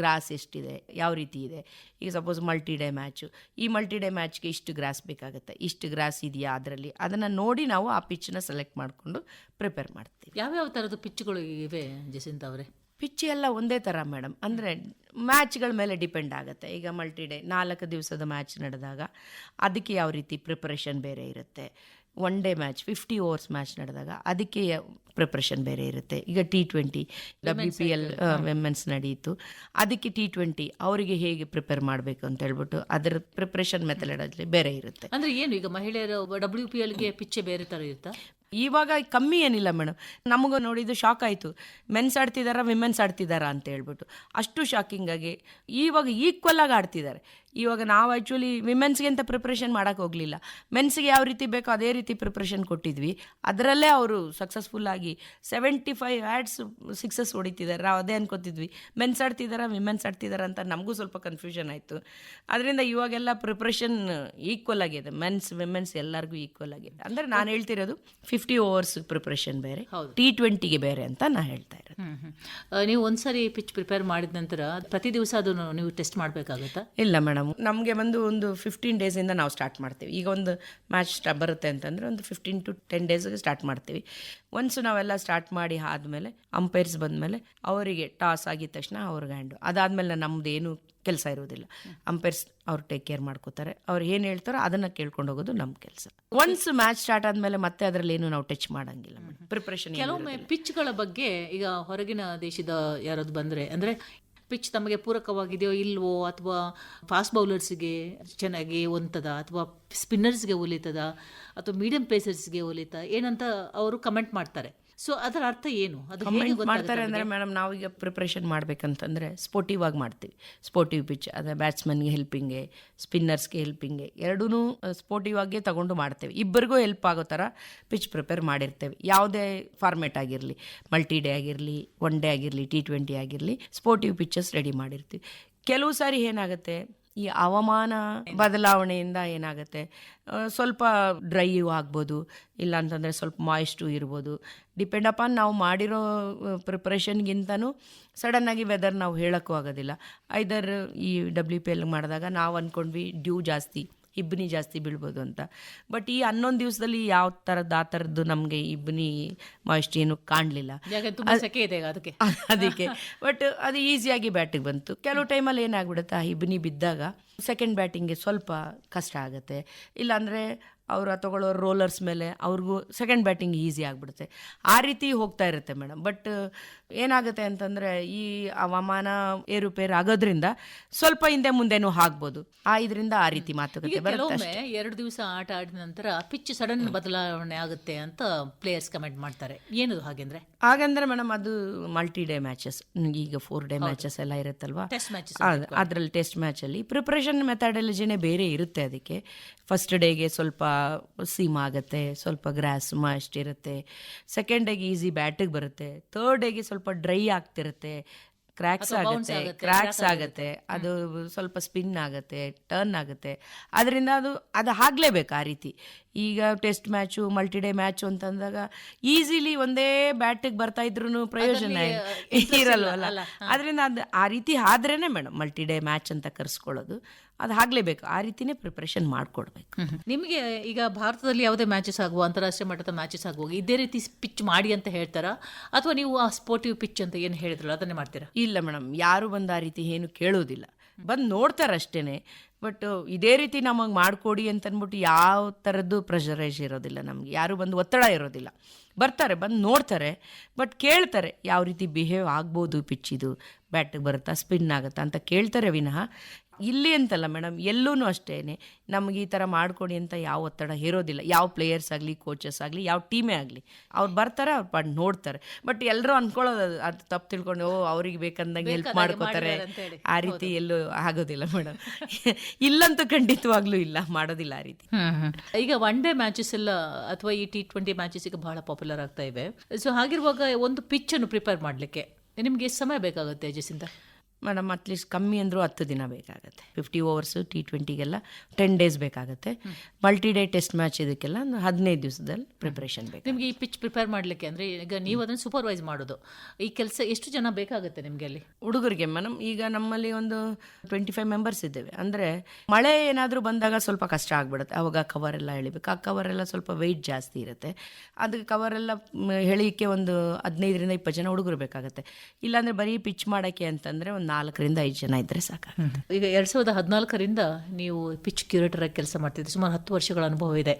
ಗ್ರಾಸ್ ಎಷ್ಟಿದೆ? ಯಾವ ರೀತಿ ಇದೆ? ಈಗ ಸಪೋಸ್ ಮಲ್ಟಿ ಡೇ ಮ್ಯಾಚು ಈ ಮಲ್ಟಿ ಡೇ ಮ್ಯಾಚ್ಗೆ ಇಷ್ಟು ಗ್ರಾಸ್ ಬೇಕಾಗುತ್ತೆ. ಇಷ್ಟು ಗ್ರಾಸ್ ಇದೆಯಾ ಅದರಲ್ಲಿ? ಅದನ್ನು ನೋಡಿ ನಾವು ಆ ಪಿಚ್ನ ಸೆಲೆಕ್ಟ್ ಮಾಡಿಕೊಂಡು ಪ್ರಿಪೇರ್ ಮಾಡ್ತೀವಿ. ಯಾವ್ಯಾವ ಥರದ ಪಿಚ್ಗಳು ಇವೆ ಜಸಿಂತ ಅವರೇ? ಪಿಚ್ ಎಲ್ಲ ಒಂದೇ ಥರ ಮೇಡಮ್ ಅಂದರೆ ಮ್ಯಾಚ್ಗಳ ಮೇಲೆ ಡಿಪೆಂಡ್ ಆಗುತ್ತೆ. ಈಗ ಮಲ್ಟಿ ಡೇ ನಾಲ್ಕು ದಿವಸದ ಮ್ಯಾಚ್ ನಡೆದಾಗ ಅದಕ್ಕೆ ಯಾವ ರೀತಿ ಪ್ರಿಪರೇಷನ್ ಬೇರೆ ಇರುತ್ತೆ? One day match fifty overs match ನಡೆದಾಗ ಅದಕ್ಕೆ ಪ್ರಿಪ್ರೇಷನ್ ಬೇರೆ ಇರುತ್ತೆ. ಈಗ T twenty W P L women's ನಡೆಯಿತು ಅದಕ್ಕೆ ಟಿ ಟ್ವೆಂಟಿ ಅವರಿಗೆ ಹೇಗೆ ಪ್ರಿಪೇರ್ ಮಾಡಬೇಕು ಅಂತ ಹೇಳ್ಬಿಟ್ಟು ಅದರ ಪ್ರಿಪ್ರೇಷನ್ ಮೆಥಡಲ್ಲಿ ಬೇರೆ ಇರುತ್ತೆ. ಅಂದ್ರೆ ಏನು ಈಗ ಮಹಿಳೆಯರು ಡಬ್ಲ್ಯೂ ಪಿ ಎಲ್ಗೆ ಪಿಚ್ಚೆ ಬೇರೆ ತರ ಇರುತ್ತಾ? ಇವಾಗ ಕಮ್ಮಿ ಏನಿಲ್ಲ ಮೇಡಮ್ ನಮಗೂ ನೋಡಿದ್ದು ಶಾಕ್ ಆಯಿತು. ಮೆನ್ಸ್ ಆಡ್ತಿದಾರಾ ವಿಮೆನ್ಸ್ ಆಡ್ತಿದ್ದಾರಾ ಅಂತ ಹೇಳ್ಬಿಟ್ಟು. ಅಷ್ಟು ಶಾಕಿಂಗ್ ಆಗಿ ಇವಾಗ ಈಕ್ವಲ್ ಆಗಿ ಆಡ್ತಿದ್ದಾರೆ. ಇವಾಗ ನಾವು ಆ್ಯಕ್ಚುಲಿ ವಿಮೆನ್ಸ್ಗೆ ಅಂತ ಪ್ರಿಪ್ರೇಷನ್ ಮಾಡೋಕೆ ಹೋಗಲಿಲ್ಲ. ಮೆನ್ಸ್ಗೆ ಯಾವ ರೀತಿ ಬೇಕೋ ಅದೇ ರೀತಿ ಪ್ರಿಪ್ರೇಷನ್ ಕೊಟ್ಟಿದ್ವಿ. ಅದರಲ್ಲೇ ಅವರು ಸಕ್ಸಸ್ಫುಲ್ ಆಗಿ ಸೆವೆಂಟಿ ಫೈವ್ ಆ್ಯಡ್ಸ್ ಸಿಕ್ಸಸ್ ಹೊಡಿತಿದ್ದಾರೆ. ನಾವು ಅದೇ ಅನ್ಕೋತಿದ್ವಿ. ಮೆನ್ಸ್ ಆಡ್ತಿದ್ದಾರಾ ವಿಮೆನ್ಸ್ ಆಡ್ತಿದ್ದಾರಾ ಅಂತ ನಮಗೂ ಸ್ವಲ್ಪ ಕನ್ಫ್ಯೂಷನ್ ಆಯಿತು. ಅದರಿಂದ ಇವಾಗೆಲ್ಲ ಪ್ರಿಪ್ರೇಷನ್ ಈಕ್ವಲ್ ಆಗಿದೆ. ಮೆನ್ಸ್ ವಿಮೆನ್ಸ್ ಎಲ್ಲರಿಗೂ ಈಕ್ವಲ್ ಆಗಿದೆ. ಅಂದರೆ ನಾನು ಹೇಳ್ತಿರೋದು ಫಿಫ್ಟಿ ಓವರ್ಸ್ ಪ್ರಿಪ್ರೇಷನ್ ಬೇರೆ. ಟಿ ಟ್ವೆಂಟಿಗೆ ಬೇರೆ ಅಂತ ನಾನು ಹೇಳ್ತಾ ಇರೋದು. ನೀವು ಒಂದ್ಸರಿ ಪಿಚ್ ಪ್ರಿಪೇರ್ ಮಾಡಿದ ನಂತರ ಪ್ರತಿ ದಿವಸ ಅದನ್ನು ನೀವು ಟೆಸ್ಟ್ ಮಾಡಬೇಕಾಗುತ್ತಾ? ಇಲ್ಲ ಮೇಡಮ್ ನಮಗೆ ಬಂದು ಒಂದು ಫಿಫ್ಟೀನ್ ಡೇಸಿಂದ ನಾವು ಸ್ಟಾರ್ಟ್ ಮಾಡ್ತೀವಿ. ಈಗ ಒಂದು ಮ್ಯಾಚ್ ಸ್ಟಾ ಬರುತ್ತೆ ಅಂತಂದರೆ ಒಂದು ಫಿಫ್ಟೀನ್ ಟು ಟೆನ್ ಡೇಸ್ಗೆ ಸ್ಟಾರ್ಟ್ ಮಾಡ್ತೀವಿ. ಒನ್ಸ್ ನಾವೆಲ್ಲ ಸ್ಟಾರ್ಟ್ ಮಾಡಿ ಆದಮೇಲೆ ಅಂಪೈರ್ಸ್ ಬಂದಮೇಲೆ ಅವರಿಗೆ ಟಾಸ್ ಆಗಿದ ತಕ್ಷಣ ಅವ್ರಿಗೆ ಹ್ಯಾಂಡು ಅದಾದಮೇಲೆ ನಮ್ದು ಏನು ಕೆಲಸ ಇರೋದಿಲ್ಲ ಅಂಪೈರ್ಸ್ ಅವ್ರು ಟೇಕ್ ಕೇರ್ ಮಾಡ್ಕೋತಾರೆ. ಅವ್ರು ಏನು ಹೇಳ್ತಾರೋ ಅದನ್ನು ಕೇಳ್ಕೊಂಡು ಹೋಗೋದು ನಮ್ಮ ಕೆಲಸ. ಒನ್ಸ್ ಮ್ಯಾಚ್ ಸ್ಟಾರ್ಟ್ ಆದಮೇಲೆ ಮತ್ತೆ ಅದರಲ್ಲಿ ಏನು ನಾವು ಟಚ್ ಮಾಡಂಗಿಲ್ಲ ಪ್ರಿಪ್ರೇಷನ್ ಕೆಲವೊಮ್ಮೆ ಪಿಚ್ಗಳ ಬಗ್ಗೆ ಈಗ ಹೊರಗಿನ ದೇಶದ ಯಾರಾದ್ರು ಬಂದ್ರೆ ಅಂದ್ರೆ ಪಿಚ್ ತಮಗೆ ಪೂರಕವಾಗಿದೆಯೋ ಇಲ್ವೋ ಅಥವಾ ಫಾಸ್ಟ್ ಬೌಲರ್ಸ್ಗೆ ಚೆನ್ನಾಗಿ ಒಂತದ ಅಥವಾ ಸ್ಪಿನ್ನರ್ಸ್ಗೆ ಒಲಿತದ ಅಥವಾ ಮೀಡಿಯಂ ಪೇಸರ್ಸ್ಗೆ ಒಲಿತ ಏನಂತ ಅವರು ಕಮೆಂಟ್ ಮಾಡ್ತಾರೆ. ಸೊ ಅದರ ಅರ್ಥ ಏನು? ಅದು ಮಾಡ್ತಾರೆ ಅಂದರೆ ಮೇಡಮ್ ನಾವೀಗ ಪ್ರಿಪ್ರೇಷನ್ ಮಾಡಬೇಕಂತಂದರೆ ಸ್ಪೋರ್ಟಿವ್ ಆಗಿ ಮಾಡ್ತೀವಿ. ಸ್ಪೋರ್ಟಿವ್ ಪಿಚ್ ಅದೇ ಬ್ಯಾಟ್ಸ್ಮನ್ಗೆ ಹೆಲ್ಪಿಂಗೆ ಸ್ಪಿನ್ನರ್ಸ್ಗೆ ಹೆಲ್ಪಿಂಗೆ ಎರಡೂ ಸ್ಪೋರ್ಟಿವ್ ಆಗಿ ತಗೊಂಡು ಮಾಡ್ತೇವೆ. ಇಬ್ಬರಿಗೂ ಹೆಲ್ಪ್ ಆಗೋ ಥರ ಪಿಚ್ ಪ್ರಿಪೇರ್ ಮಾಡಿರ್ತೇವೆ. ಯಾವುದೇ ಫಾರ್ಮೆಟ್ ಆಗಿರಲಿ ಮಲ್ಟಿ ಡೇ ಆಗಿರಲಿ ಒನ್ ಡೇ ಆಗಿರಲಿ ಟಿ ಟ್ವೆಂಟಿ ಆಗಿರಲಿ ಸ್ಪೋರ್ಟಿವ್ ಪಿಚ್ಚಸ್ ರೆಡಿ ಮಾಡಿರ್ತೀವಿ. ಕೆಲವು ಸಾರಿ ಏನಾಗುತ್ತೆ ಈ ಹವಾಮಾನ ಬದಲಾವಣೆಯಿಂದ ಏನಾಗುತ್ತೆ? ಸ್ವಲ್ಪ ಡ್ರೈ ಆಗ್ಬೋದು ಇಲ್ಲ ಅಂತಂದರೆ ಸ್ವಲ್ಪ ಮಾಯಿಸ್ಟು ಇರ್ಬೋದು. ಡಿಪೆಂಡ್ ಅಪಾನ್ ನಾವು ಮಾಡಿರೋ ಪ್ರಿಪ್ರೇಷನ್ಗಿಂತನೂ ಸಡನ್ನಾಗಿ ವೆದರ್ ನಾವು ಹೇಳೋಕ್ಕೂ ಆಗೋದಿಲ್ಲ. ಐದರ್ ಈ ಡಬ್ಲ್ಯೂ ಪಿ ಎಲ್ ಮಾಡಿದಾಗ ನಾವು ಅಂದ್ಕೊಂಡ್ವಿ ಡ್ಯೂ ಜಾಸ್ತಿ. ಇಬ್ಬನಿ ಜಾಸ್ತಿ ಬೀಳ್ಬೋದು ಅಂತ. ಬಟ್ ಈ ಹನ್ನೊಂದು ದಿವಸದಲ್ಲಿ ಯಾವ ಥರದ್ದು ಆ ಥರದ್ದು ನಮಗೆ ಇಬ್ಬನಿ ಮಾಯಿಸ್ಟ್ ಏನು ಕಾಣಲಿಲ್ಲ. ಅದಕ್ಕೆ. ಅದಕ್ಕೆ. ಬಟ್ ಅದು ಈಸಿಯಾಗಿ ಬ್ಯಾಟಿಗೆ ಬಂತು. ಕೆಲವು ಟೈಮಲ್ಲಿ ಏನಾಗ್ಬಿಡುತ್ತೆ ಆ ಇಬ್ಬನಿ ಬಿದ್ದಾಗ ಸೆಕೆಂಡ್ ಬ್ಯಾಟಿಂಗ್ಗೆ ಸ್ವಲ್ಪ ಕಷ್ಟ ಆಗುತ್ತೆ. ಇಲ್ಲಾಂದರೆ ಅವರು ತಗೊಳ್ಳೋ ರೋಲರ್ಸ್ ಮೇಲೆ ಅವ್ರಿಗೂ ಸೆಕೆಂಡ್ ಬ್ಯಾಟಿಂಗ್ ಈಸಿ ಆಗಿಬಿಡುತ್ತೆ. ಆ ರೀತಿ ಹೋಗ್ತಾ ಇರುತ್ತೆ ಮೇಡಮ್ ಬಟ್ ಏನಾಗುತ್ತೆ ಅಂತಂದ್ರೆ ಈ ಹವಾಮಾನ ಏರುಪೇರು ಆಗೋದ್ರಿಂದ ಸ್ವಲ್ಪ ಹಿಂದೆ ಮುಂದೆನೂ ಆಗ್ಬೋದು. ಆ ಇದರಿಂದ ಆ ರೀತಿ ಮಾತುಕತೆ ಬರುತ್ತೆ ಎರಡು ದಿವಸ ಆಟ ಆಡಿದ ನಂತರ ಪಿಚ್ ಸಡನ್ ಬದಲಾವಣೆ ಆಗುತ್ತೆ ಅಂತ ಪ್ಲೇಯರ್ಸ್ ಕಮೆಂಟ್ ಮಾಡ್ತಾರೆ. ಏನು ಹಾಗೆಂದ್ರೆ? ಹಾಗಂದ್ರೆ ಮೇಡಮ್ ಅದು ಮಲ್ಟಿ ಡೇ ಮ್ಯಾಚಸ್. ಈಗ ಫೋರ್ ಡೇ ಮ್ಯಾಚಸ್ ಎಲ್ಲ ಇರುತ್ತಲ್ವಾ? ಟೆಸ್ಟ್ ಮ್ಯಾಚ್ ಅದರಲ್ಲಿ ಟೆಸ್ಟ್ ಮ್ಯಾಚಲ್ಲಿ ಪ್ರಿಪ್ರೇಷನ್ ಮೆಥಡಲಜಿನೇ ಬೇರೆ ಇರುತ್ತೆ ಅದಕ್ಕೆ. ಫಸ್ಟ್ ಡೇಗೆ ಸ್ವಲ್ಪ ಸೀಮ್ ಆಗುತ್ತೆ ಸ್ವಲ್ಪ ಗ್ರಾಸ್ ಮಸ್ಟ್ ಇರುತ್ತೆ ಸೆಕೆಂಡ್ ಡೇಗೆ ಈಸಿ ಬ್ಯಾಟಿಗೆ ಬರುತ್ತೆ. ಥರ್ಡ್ ಡೇಗೆ ಸ್ವಲ್ಪ ಡ್ರೈ ಆಗ್ತಿರುತ್ತೆ ಕ್ರ್ಯಾಕ್ಸ್ ಆಗುತ್ತೆ ಕ್ರ್ಯಾಕ್ಸ್ ಆಗುತ್ತೆ ಅದು ಸ್ವಲ್ಪ ಸ್ಪಿನ್ ಆಗುತ್ತೆ ಟರ್ನ್ ಆಗುತ್ತೆ. ಅದರಿಂದ ಅದು ಅದು ಆಗ್ಲೇಬೇಕು ಆ ರೀತಿ. ಈಗ test match multi day match ಅಂತಂದಾಗ ಈಸಿಲಿ ಒಂದೇ ಬ್ಯಾಟಿಗೆ ಬರ್ತಾ ಇದ್ರು ಪ್ರಯೋಜನ ಇರಲ್ವಲ್ಲ? ಅದರಿಂದ ಅದು ಆ ರೀತಿ ಆದ್ರೇನೆ ಮೇಡಮ್ ಮಲ್ಟಿ ಡೇ ಮ್ಯಾಚ್ ಅಂತ ಕರೆಸ್ಕೊಳ್ಳೋದು. ಅದು ಆಗ್ಲೇಬೇಕು. ಆ ರೀತಿನೇ ಪ್ರಿಪ್ರೇಷನ್ ಮಾಡ್ಕೊಡ್ಬೇಕು. ನಿಮಗೆ ಈಗ ಭಾರತದಲ್ಲಿ ಯಾವುದೇ ಮ್ಯಾಚಸ್ ಆಗುವ ಅಂತಾರಾಷ್ಟ್ರೀಯ ಮಟ್ಟದ ಮ್ಯಾಚಸ್ ಆಗುವಾಗ ಇದೇ ರೀತಿ ಪಿಚ್ ಮಾಡಿ ಅಂತ ಹೇಳ್ತಾರಾ? ಅಥವಾ ನೀವು ಆ ಸ್ಪೋರ್ಟಿವ್ ಪಿಚ್ ಅಂತ ಏನು ಹೇಳಿದ್ರಲ್ಲ ಅದನ್ನೇ ಮಾಡ್ತೀರಾ? ಇಲ್ಲ ಮೇಡಮ್ ಯಾರು ಬಂದು ಆ ರೀತಿ ಏನು ಕೇಳೋದಿಲ್ಲ. ಬಂದು ನೋಡ್ತಾರೆ ಅಷ್ಟೇ ಬಟ್ ಇದೇ ರೀತಿ ನಮಗೆ ಮಾಡಿಕೊಡಿ ಅಂತ ಅಂದ್ಬಿಟ್ಟು ಯಾವ ಥರದ್ದು ಪ್ರೆಷರೈಸ್ ಇರೋದಿಲ್ಲ ನಮಗೆ. ಯಾರು ಬಂದು ಒತ್ತಡ ಇರೋದಿಲ್ಲ. ಬರ್ತಾರೆ, ಬಂದು ನೋಡ್ತಾರೆ, ಬಟ್ ಕೇಳ್ತಾರೆ, ಯಾವ ರೀತಿ ಬಿಹೇವ್ ಆಗ್ಬೋದು ಪಿಚ್ಚಿದು. ಬ್ಯಾಟಿಗೆ ಬರುತ್ತಾ ಸ್ಪಿನ್ ಆಗುತ್ತಾ ಅಂತ ಕೇಳ್ತಾರೆ ವಿನಃ ಇಲ್ಲಿ ಅಂತಲ್ಲ ಮೇಡಮ್ ಎಲ್ಲೂ ಅಷ್ಟೇ ನಮಗೆ ಈ ಥರ ಮಾಡ್ಕೊಡಿ ಅಂತ ಯಾವ ಒತ್ತಡ ಇರೋದಿಲ್ಲ ಯಾವ ಪ್ಲೇಯರ್ಸ್ ಆಗಲಿ ಕೋಚಸ್ ಆಗಲಿ ಯಾವ ಟೀಮೇ ಆಗಲಿ. ಅವ್ರು ಬರ್ತಾರೆ ಅವ್ರು ಪಾಡ್ ನೋಡ್ತಾರೆ. ಬಟ್ ಎಲ್ಲರೂ ಅಂದ್ಕೊಳ್ಳೋದು ಅದು- ತಪ್ಪು ತಿಳ್ಕೊಂಡು ಓ ಅವ್ರಿಗೆ ಬೇಕಂದಂಗೆ ಹೆಲ್ಪ್ ಮಾಡ್ಕೋತಾರೆ. ಆ ರೀತಿ ಎಲ್ಲೂ ಆಗೋದಿಲ್ಲ ಮೇಡಮ್. ಇಲ್ಲಂತೂ ಖಂಡಿತವಾಗ್ಲೂ ಇಲ್ಲ ಮಾಡೋದಿಲ್ಲ ಆ ರೀತಿ. ಈಗ ಒನ್ ಡೇ ಮ್ಯಾಚಸ್ ಎಲ್ಲ ಅಥವಾ ಈ ಟಿ ಟ್ವೆಂಟಿ ಮ್ಯಾಚಸ್ ಈಗ ಬಹಳ ಪಾಪ್ಯುಲರ್ ಆಗ್ತಾ ಇವೆ. ಸೊ ಹಾಗಿರುವಾಗ ಒಂದು ಪಿಚ್ ಅನ್ನು ಪ್ರಿಪೇರ್ ಮಾಡಲಿಕ್ಕೆ ನಿಮ್ಗೆ ಎಷ್ಟು ಸಮಯ ಬೇಕಾಗುತ್ತೆ ಜಸಿಂತ ಮೇಡಮ್ ಅಟ್ಲೀಸ್ಟ್ ಕಮ್ಮಿ ಅಂದರೂ ಹತ್ತು ದಿನ ಬೇಕಾಗುತ್ತೆ. ಫಿಫ್ಟಿ ಓವರ್ಸು ಟಿ ಟ್ವೆಂಟಿಗೆಲ್ಲ ಟೆನ್ ಡೇಸ್ ಬೇಕಾಗುತ್ತೆ. ಮಲ್ಟಿ ಡೇ ಟೆಸ್ಟ್ ಮ್ಯಾಚ್ ಇದಕ್ಕೆಲ್ಲ ಒಂದು ಹದಿನೈದು ದಿವಸದಲ್ಲಿ ಪ್ರಿಪ್ರೇಷನ್ ಬೇಕು ನಿಮಗೆ ಈ ಪಿಚ್ ಪ್ರಿಪೇರ್ ಮಾಡಲಿಕ್ಕೆ ಅಂದರೆ ಈಗ ನೀವು ಅದನ್ನು ಸೂಪರ್ವೈಸ್ ಮಾಡೋದು. ಈ ಕೆಲಸ ಎಷ್ಟು ಜನ ಬೇಕಾಗುತ್ತೆ ನಿಮಗೆ ಅಲ್ಲಿ? ಹುಡುಗರಿಗೆ ಮೇಡಮ್ ಈಗ ನಮ್ಮಲ್ಲಿ ಒಂದು ಟ್ವೆಂಟಿ ಫೈವ್ ಮೆಂಬರ್ಸ್ ಇದ್ದೇವೆ. ಅಂದರೆ ಮಳೆ ಏನಾದರೂ ಬಂದಾಗ ಸ್ವಲ್ಪ ಕಷ್ಟ ಆಗ್ಬಿಡುತ್ತೆ. ಅವಾಗ ಕವರ್ ಎಲ್ಲ ಎಳಿಬೇಕು. ಆ ಕವರ್ ಎಲ್ಲ ಸ್ವಲ್ಪ ವೆಯ್ಟ್ ಜಾಸ್ತಿ ಇರುತ್ತೆ. ಅದಕ್ಕೆ ಕವರೆಲ್ಲ ಎಳಿಕ್ಕೆ ಒಂದು ಹದಿನೈದರಿಂದ ಇಪ್ಪತ್ತು ಜನ ಹುಡುಗರು ಬೇಕಾಗುತ್ತೆ. ಇಲ್ಲಾಂದರೆ ಬರೀ ಪಿಚ್ ಮಾಡೋಕ್ಕೆ ಅಂತಂದರೆ ಒಂದು ನಾಲ್ಕರಿಂದ ಐದು ಜನ ಇದ್ದರೆ ಸಾಕು ಈಗ ಎರಡ್ ಸಾವಿರದ ಹದಿನಾಲ್ಕರಿಂದ ನೀವು ಪಿಚ್ ಕ್ಯೂರೇಟರ್ ಆಗಿ ಕೆಲಸ ಮಾಡ್ತಿದ್ರಿ ಸುಮಾರು ಹತ್ತು ವರ್ಷಗಳ ಅನುಭವ ಇದೆ.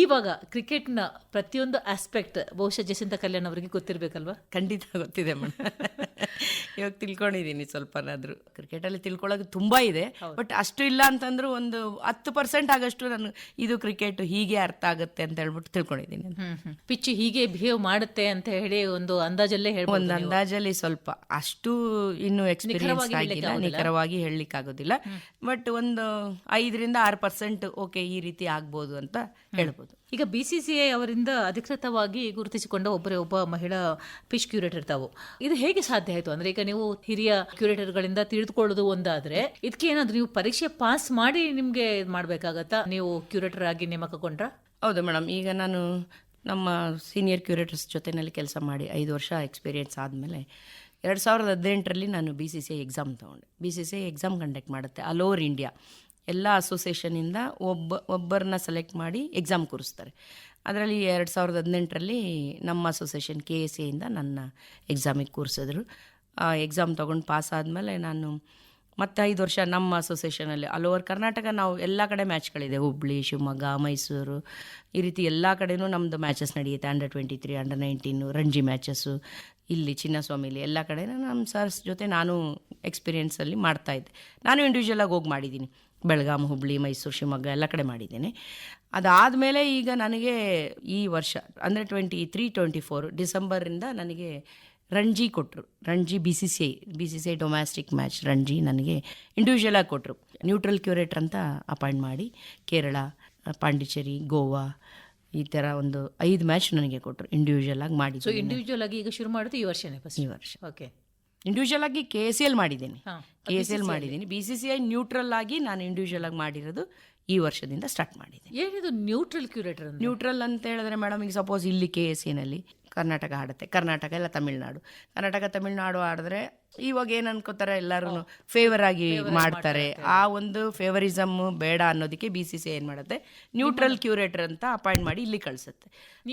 ಇವಾಗ ಕ್ರಿಕೆಟ್ನ ಪ್ರತಿಯೊಂದು ಆಸ್ಪೆಕ್ಟ್ ಬಹುಶಃ ಜಸಿಂತ ಕಲ್ಯಾಣ್ ಅವರಿಗೆ ಗೊತ್ತಿರಬೇಕಲ್ವಾ? ಖಂಡಿತ ಗೊತ್ತಿದೆ ಮೇಡಮ್ ಇವಾಗ ತಿಳ್ಕೊಂಡಿದ್ದೀನಿ ಸ್ವಲ್ಪನಾದರೂ. ಕ್ರಿಕೆಟಲ್ಲಿ ತಿಳ್ಕೊಳ್ಳೋದು ತುಂಬ ಇದೆ ಬಟ್ ಅಷ್ಟು ಇಲ್ಲ ಅಂತಂದ್ರೆ ಒಂದು ಹತ್ತು ಪರ್ಸೆಂಟ್ ಆಗಷ್ಟು ನಾನು ಇದು ಕ್ರಿಕೆಟ್ ಹೀಗೆ ಅರ್ಥ ಆಗುತ್ತೆ ಅಂತ ಹೇಳ್ಬಿಟ್ಟು ತಿಳ್ಕೊಂಡಿದ್ದೀನಿ. ಪಿಚ್ ಹೀಗೆ ಬಿಹೇವ್ ಮಾಡುತ್ತೆ ಅಂತ ಹೇಳಿ ಒಂದು ಅಂದಾಜಲ್ಲೇ ಹೇಳ್ಬೋದು ಒಂದು ಅಂದಾಜಲ್ಲಿ ಸ್ವಲ್ಪ ಅಷ್ಟು ಇನ್ನು ಎಕ್ಸ್ಪೀರಿಯನ್ಸ್ ಆಗಿಲ್ಲ ನಿಖರವಾಗಿ ಹೇಳಲಿಕ್ಕೆ ಆಗೋದಿಲ್ಲ ಬಟ್ ಒಂದು ಐದರಿಂದ ಆರು ಪರ್ಸೆಂಟ್ ಓಕೆ ಈ ರೀತಿ ಆಗ್ಬೋದು ಅಂತ ಹೇಳ್ಬೋದು. ಈಗ ಬಿ ಸಿ ಸಿ ಐ ಅವರಿಂದ ಅಧಿಕೃತವಾಗಿ ಗುರುತಿಸಿಕೊಂಡ ಒಬ್ಬರೇ ಒಬ್ಬ ಮಹಿಳಾ ಫಿಶ್ ಕ್ಯೂರೇಟರ್ ತಾವು. ಇದು ಹೇಗೆ ಸಾಧ್ಯ ಆಯಿತು? ಅಂದರೆ ಈಗ ನೀವು ಹಿರಿಯ ಕ್ಯೂರೇಟರ್ಗಳಿಂದ ತಿಳಿದುಕೊಳ್ಳೋದು ಒಂದಾದರೆ, ಇದಕ್ಕೆ ಏನಾದರೂ ನೀವು ಪರೀಕ್ಷೆ ಪಾಸ್ ಮಾಡಿ ನಿಮಗೆ ಇದು ಮಾಡಬೇಕಾಗತ್ತಾ? ನೀವು ಕ್ಯೂರೇಟರ್ ಆಗಿ ನೇಮಕಗೊಂಡ್ರ ಹೌದು ಮೇಡಮ್. ಈಗ ನಾನು ನಮ್ಮ ಸೀನಿಯರ್ ಕ್ಯೂರೇಟರ್ಸ್ ಜೊತೆನಲ್ಲಿ ಕೆಲಸ ಮಾಡಿ ಐದು ವರ್ಷ ಎಕ್ಸ್ಪೀರಿಯೆನ್ಸ್ ಆದಮೇಲೆ ಎರಡು ಸಾವಿರದ ಹದಿನೆಂಟರಲ್ಲಿ ನಾನು B C C I exam ತೊಗೊಂಡೆ. B C C I exam conduct ಮಾಡುತ್ತೆ ಆಲ್ ಓವರ್ ಇಂಡಿಯಾ ಎಲ್ಲ ಅಸೋಸಿಯೇಷನಿಂದ ಒಬ್ಬ ಒಬ್ಬರನ್ನ ಸೆಲೆಕ್ಟ್ ಮಾಡಿ ಎಕ್ಸಾಮ್ ಕೂರಿಸ್ತಾರೆ. ಅದರಲ್ಲಿ ಎರಡು ಸಾವಿರದ ಹದಿನೆಂಟರಲ್ಲಿ ನಮ್ಮ ಅಸೋಸಿಯೇಷನ್ ಕೆ ಎಸ್ ಎಯಿಂದ ನನ್ನ ಎಕ್ಸಾಮಿಗೆ ಕೂರಿಸಿದ್ರು. ಎಕ್ಸಾಮ್ ತೊಗೊಂಡು ಪಾಸ್ ಆದಮೇಲೆ ನಾನು ಮತ್ತು ಐದು ವರ್ಷ ನಮ್ಮ ಅಸೋಸಿಯೇಷನಲ್ಲಿ ಆಲ್ ಓವರ್ ಕರ್ನಾಟಕ ನಾವು ಎಲ್ಲ ಕಡೆ ಮ್ಯಾಚ್ಗಳಿದೆ ಹುಬ್ಳಿ, ಶಿವಮೊಗ್ಗ, ಮೈಸೂರು, ಈ ರೀತಿ ಎಲ್ಲ ಕಡೆನೂ ನಮ್ಮದು ಮ್ಯಾಚಸ್ ನಡೆಯುತ್ತೆ. Under twenty three under nineteen Ranji matches ಇಲ್ಲಿ ಚಿನ್ನಸ್ವಾಮಿಲಿ ಎಲ್ಲ ಕಡೆ ನಮ್ಮ ಸರ್ಸ್ ಜೊತೆ ನಾನು ಎಕ್ಸ್ಪೀರಿಯೆನ್ಸಲ್ಲಿ ಮಾಡ್ತಾಯಿದ್ದೆ ನಾನು ಇಂಡಿವಿಜುವಲಾಗಿ ಹೋಗಿ ಮಾಡಿದ್ದೀನಿ. ಬೆಳಗಾಂ ಹುಬ್ಳಿ ಮೈಸೂರು ಶಿವಮೊಗ್ಗ ಎಲ್ಲ ಕಡೆ ಮಾಡಿದ್ದೀನಿ. ಅದಾದಮೇಲೆ ಈಗ ನನಗೆ ಈ ವರ್ಷ ಅಂದರೆ ಟ್ವೆಂಟಿ ತ್ರೀ ಟ್ವೆಂಟಿ ಫೋರ್ ಡಿಸೆಂಬರಿಂದ ನನಗೆ ರಣಜಿ ಕೊಟ್ಟರು Ranji B C C I B C C I domestic match Ranji ನನಗೆ ಇಂಡಿವಿಜುವಲಾಗಿ ಕೊಟ್ಟರು ನ್ಯೂಟ್ರಲ್ ಕ್ಯೂರೇಟರ್ ಅಂತ ಅಪಾಯಿಂಟ್ ಮಾಡಿ ಕೇರಳ ಪಾಂಡಿಚೇರಿ ಗೋವಾ ಈ ಥರ ಒಂದು ಐದು ಮ್ಯಾಚ್ ನನಗೆ ಕೊಟ್ಟರು ಇಂಡಿವಿಜುವಲ್ ಆಗಿ ಸೊ ಮಾಡಿದ್ದೀನಿ. ಇಂಡಿವಿಜುವಲ್ ಆಗಿ ಈಗ ಶುರು ಮಾಡೋದು ಈ ವರ್ಷನೇ ಫಸ್ಟ್ ಈ ವರ್ಷ. ಓಕೆ ಇಂಡಿವಿಜುವಲ್ ಆಗಿ ಕೆ ಎಸ್ ಎಲ್ ಮಾಡಿದ್ದೀನಿ. ಕೆ ಎಸ್ ಎಲ್ ಮಾಡಿದ್ದೀನಿ. B C C I neutral ಆಗಿ ನಾನು ಇಂಡಿವಿಜುವಲ್ ಆಗಿ ಮಾಡಿರೋದು ಈ ವರ್ಷದಿಂದ ಸ್ಟಾರ್ಟ್ ಮಾಡಿದ್ದೀನಿ. ಏನಿದು ನ್ಯೂಟ್ರಲ್ ಕ್ಯೂರೇಟರ್ ನ್ಯೂಟ್ರಲ್ ಅಂತ ಹೇಳಿದ್ರೆ ಮೇಡಮ್ ಈಗ ಸಪೋಸ್ ಇಲ್ಲಿ ಕೆ ಎಸ್ ಸಿನಲ್ಲಿ ಕರ್ನಾಟಕ ಆಡುತ್ತೆ. ಕರ್ನಾಟಕ ಎಲ್ಲ ತಮಿಳ್ನಾಡು. ಕರ್ನಾಟಕ ತಮಿಳ್ನಾಡು ಆಡಿದ್ರೆ ಇವಾಗ ಏನ್ ಅನ್ಕೋತಾರೆ ಎಲ್ಲರೂ ಫೇವರ್ ಆಗಿ ಮಾಡ್ತಾರೆ. ಆ ಒಂದು ಫೇವರಿಸಮ್ ಬೇಡ ಅನ್ನೋದಕ್ಕೆ ಬಿ ಸಿ ಸಿ ಏನ್ ಮಾಡುತ್ತೆ? ನ್ಯೂಟ್ರಲ್ ಕ್ಯೂರೇಟರ್ ಅಂತ ಅಪಾಯಿಂಟ್ ಮಾಡಿ ಇಲ್ಲಿ ಕಳಿಸುತ್ತೆ.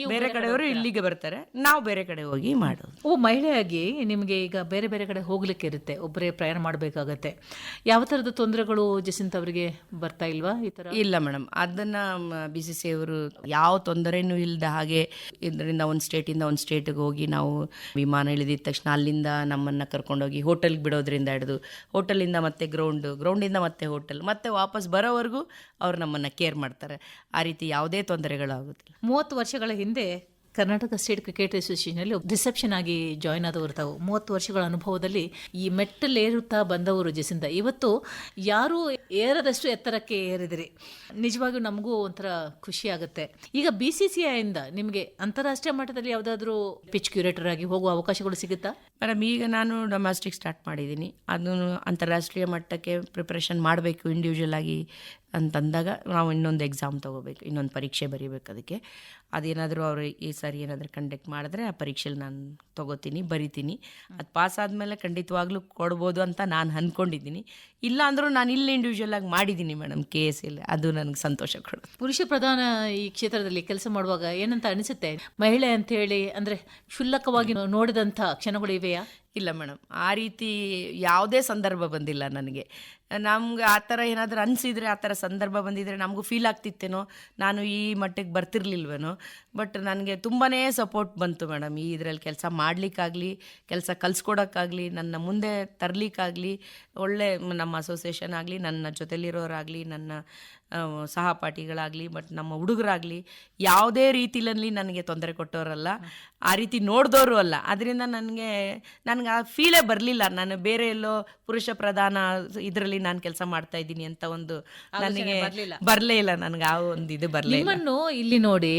ಬೇರೆ ಕಡೆಯವರು ಇಲ್ಲಿಗೆ ಬರ್ತಾರೆ. ನಾವು ಬೇರೆ ಕಡೆ ಹೋಗಿ ಮಾಡೋದು. ಓ ಮಹಿಳೆಯಾಗಿ ನಿಮಗೆ ಈಗ ಬೇರೆ ಬೇರೆ ಕಡೆ ಹೋಗ್ಲಿಕ್ಕೆ ಇರುತ್ತೆ. ಒಬ್ಬರೇ ಪ್ರಯಾಣ ಮಾಡಬೇಕಾಗತ್ತೆ. ಯಾವ ತರದ ತೊಂದರೆಗಳು ಜಸಿಂತ್ ಅವರಿಗೆ ಬರ್ತಾ ಇಲ್ವಾ ಈ ತರ? ಇಲ್ಲ ಮೇಡಮ್. ಅದನ್ನ ಬಿ ಸಿ ಸಿ ಅವರು ಯಾವ ತೊಂದರೆನೂ ಇಲ್ಲದ ಹಾಗೆ ಇದರಿಂದ ಒಂದು ಸ್ಟೇಟಿಂದ ಒಂದು ಸ್ಟೇಟ್ಗೆ ಹೋಗಿ ನಾವು ವಿಮಾನ ಇಳಿದಿದ ತಕ್ಷಣ ಅಲ್ಲಿಂದ ನಮ್ಮನ್ನ ಕರ್ಕೊಂಡೋಗಿ ಹೋಟೆಲ್ಗೆ ಬಿಡೋದ್ರಿಂದ ಹಿಡಿದು ಹೋಟೆಲಿಂದ ಮತ್ತೆ ಗ್ರೌಂಡು ಗ್ರೌಂಡಿಂದ ಮತ್ತೆ ಹೋಟೆಲ್ ಮತ್ತೆ ವಾಪಸ್ ಬರೋವರೆಗೂ ಅವ್ರು ನಮ್ಮನ್ನು ಕೇರ್ ಮಾಡ್ತಾರೆ. ಆ ರೀತಿ ಯಾವುದೇ ತೊಂದರೆಗಳು ಆಗೋದಿಲ್ಲ ಮೂವತ್ತು ವರ್ಷಗಳ ಹಿಂದೆ ಕರ್ನಾಟಕ ಸ್ಟೇಟ್ ಕ್ರಿಕೆಟ್ ಅಸೋಸಿಯೇಷನಲ್ಲಿ ರಿಸೆಪ್ಷನ್ ಆಗಿ ಜಾಯ್ನ್ ಆದವರು ತಾವು. ಮೂವತ್ತು ವರ್ಷಗಳ ಅನುಭವದಲ್ಲಿ ಈ ಮೆಟ್ಟಲೇರುತ್ತಾ ಬಂದವರು ಜಸಿಂದ. ಇವತ್ತು ಯಾರು ಏರದಷ್ಟು ಎತ್ತರಕ್ಕೆ ಏರಿದಿರಿ? ನಿಜವಾಗಿಯೂ ನಮಗೂ ಒಂಥರ ಖುಷಿ ಆಗುತ್ತೆ. ಈಗ ಬಿ ಸಿ ಸಿ ಐಯಿಂದ ನಿಮಗೆ ಅಂತಾರಾಷ್ಟ್ರೀಯ ಮಟ್ಟದಲ್ಲಿ ಯಾವುದಾದ್ರೂ ಪಿಚ್ ಕ್ಯೂರೇಟರ್ ಆಗಿ ಹೋಗುವ ಅವಕಾಶಗಳು ಸಿಗುತ್ತಾ? ಮೇಡಮ್, ಈಗ ನಾನು ಡೊಮ್ಯಾಸ್ಟಿಕ್ ಸ್ಟಾರ್ಟ್ ಮಾಡಿದ್ದೀನಿ. ಅದನ್ನು ಅಂತಾರಾಷ್ಟ್ರೀಯ ಮಟ್ಟಕ್ಕೆ ಪ್ರಿಪ್ರೇಷನ್ ಮಾಡಬೇಕು ಇಂಡಿವಿಜುವಲ್ ಆಗಿ ಅಂತಂದಾಗ ನಾವು ಇನ್ನೊಂದು ಎಕ್ಸಾಮ್ ತೊಗೋಬೇಕು, ಇನ್ನೊಂದು ಪರೀಕ್ಷೆ ಬರೀಬೇಕು ಅದಕ್ಕೆ. ಅದೇನಾದರೂ ಅವರು ಈ ಸಾರಿ ಏನಾದರೂ ಕಂಡಕ್ಟ್ ಮಾಡಿದ್ರೆ ಆ ಪರೀಕ್ಷೆಲಿ ನಾನು ತೊಗೋತೀನಿ, ಬರಿತೀನಿ. ಅದು ಪಾಸ್ ಆದಮೇಲೆ ಖಂಡಿತವಾಗ್ಲೂ ಕೊಡ್ಬೋದು ಅಂತ ನಾನು ಅಂದ್ಕೊಂಡಿದ್ದೀನಿ ಇಲ್ಲ ಅಂದರೂ ನಾನು ಇಲ್ಲಿ ಇಂಡಿವಿಜುವಲ್ ಆಗಿ ಮಾಡಿದ್ದೀನಿ ಮೇಡಮ್ ಕೆ ಎಸ್ ಎಲ್ ಅದು ನನಗೆ ಸಂತೋಷ ಕೊಡೋದು ಪುರುಷ ಪ್ರಧಾನ ಈ ಕ್ಷೇತ್ರದಲ್ಲಿ ಕೆಲಸ ಮಾಡುವಾಗ ಏನಂತ ಅನಿಸುತ್ತೆ? ಮಹಿಳೆ ಅಂತ ಹೇಳಿ ಅಂದ್ರೆ ಕ್ಷುಲ್ಲಕವಾಗಿ ನೋಡಿದಂಥ ಕ್ಷಣಗಳು ಇವೆಯಾ? ಇಲ್ಲ ಮೇಡಮ್ ಆ ರೀತಿ ಯಾವುದೇ ಸಂದರ್ಭ ಬಂದಿಲ್ಲ ನನಗೆ. ನಮ್ಗೆ ಆ ಥರ ಏನಾದರೂ ಅನಿಸಿದರೆ ಆ ಥರ ಸಂದರ್ಭ ಬಂದಿದ್ರೆ ನಮಗೂ ಫೀಲ್ ಆಗ್ತಿತ್ತೇನೋ? ನಾನು ಈ ಮಟ್ಟಕ್ಕೆ ಬರ್ತಿರ್ಲಿಲ್ವೇನೋ? ಬಟ್ ನನಗೆ ತುಂಬಾ ಸಪೋರ್ಟ್ ಬಂತು ಮೇಡಮ್. ಈ ಇದರಲ್ಲಿ ಕೆಲಸ ಮಾಡಲಿಕ್ಕಾಗಲಿ, ಕೆಲಸ ಕಲಿಸ್ಕೊಡೋಕ್ಕಾಗಲಿ, ನನ್ನ ಮುಂದೆ ತರಲಿಕ್ಕಾಗಲಿ, ಒಳ್ಳೆ ನಮ್ಮ ಅಸೋಸಿಯೇಷನ್ ಆಗಲಿ, ನನ್ನ ಜೊತೆಲಿರೋರಾಗಲಿ, ನನ್ನ ಸಹಪಾಠಿಗಳಾಗಲಿ ಬಟ್ ನಮ್ಮ ಹುಡುಗರಾಗಲಿ ಯಾವುದೇ ರೀತಿಯಲ್ಲಿ ನನಗೆ ತೊಂದರೆ ಕೊಟ್ಟವರಲ್ಲ ಆ ರೀತಿ ನೋಡಿದವರು ಅಲ್ಲ. ಅದರಿಂದ ನನಗೆ ನನಗೆ ಆ ಫೀಲೇ ಬರಲಿಲ್ಲ. ನಾನು ಬೇರೆ ಎಲ್ಲೋ ಪುರುಷ ಪ್ರಧಾನ ಇದರಲ್ಲಿ ನಾನು ಕೆಲಸ ಮಾಡ್ತಾ ಇದ್ದೀನಿ ಅಂತ ಒಂದು ನನಗೆ ಬರಲೇ ಇಲ್ಲ. ನನಗೆ ಆ ಒಂದು ಇದು ಬರಲಿಲ್ಲ ಇಲ್ಲ. ನಿಮ್ಮನ್ನು ಇಲ್ಲಿ ನೋಡಿ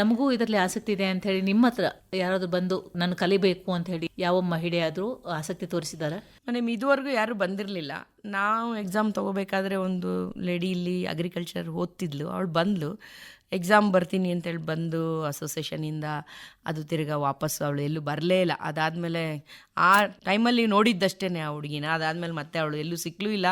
ನಮಗೂ ಇದರಲ್ಲಿ ಆಸಕ್ತಿ ಇದೆ ಅಂತ ಹೇಳಿ ನಿಮ್ಮ ಹತ್ರ ಯಾರಾದ್ರೂ ಬಂದು ನಾನು ಕಲಿಬೇಕು ಅಂತ ಹೇಳಿ ಯಾವ ಮಹಿಳೆ ಆದ್ರೂ ಆಸಕ್ತಿ ತೋರಿಸಿದ್ದಾರೆ. ಮೇಡಮ್ ಇದುವರೆಗೂ ಯಾರು ಬಂದಿರಲಿಲ್ಲ. ನಾವು ಎಕ್ಸಾಮ್ ತಗೋಬೇಕಾದ್ರೆ ಒಂದು ಲೇಡಿ ಇಲ್ಲಿ ಅಗ್ರಿಕಲ್ಚರ್ ಓದ್ತಿದ್ಲು. ಅವಳು ಬಂದ್ಲು. ಎಕ್ಸಾಮ್ ಬರ್ತೀನಿ ಅಂತೇಳಿ ಬಂದು ಅಸೋಸಿಯೇಷನಿಂದ ಅದು ತಿರ್ಗಾ ವಾಪಸ್ಸು ಅವಳು ಎಲ್ಲೂ ಬರಲೇ ಇಲ್ಲ. ಅದಾದಮೇಲೆ ಆ ಟೈಮಲ್ಲಿ ನೋಡಿದ್ದಷ್ಟೇ ಆ ಹುಡುಗಿನ. ಅದಾದಮೇಲೆ ಮತ್ತೆ ಅವಳು ಎಲ್ಲೂ ಸಿಕ್ಕಲೂ ಇಲ್ಲ,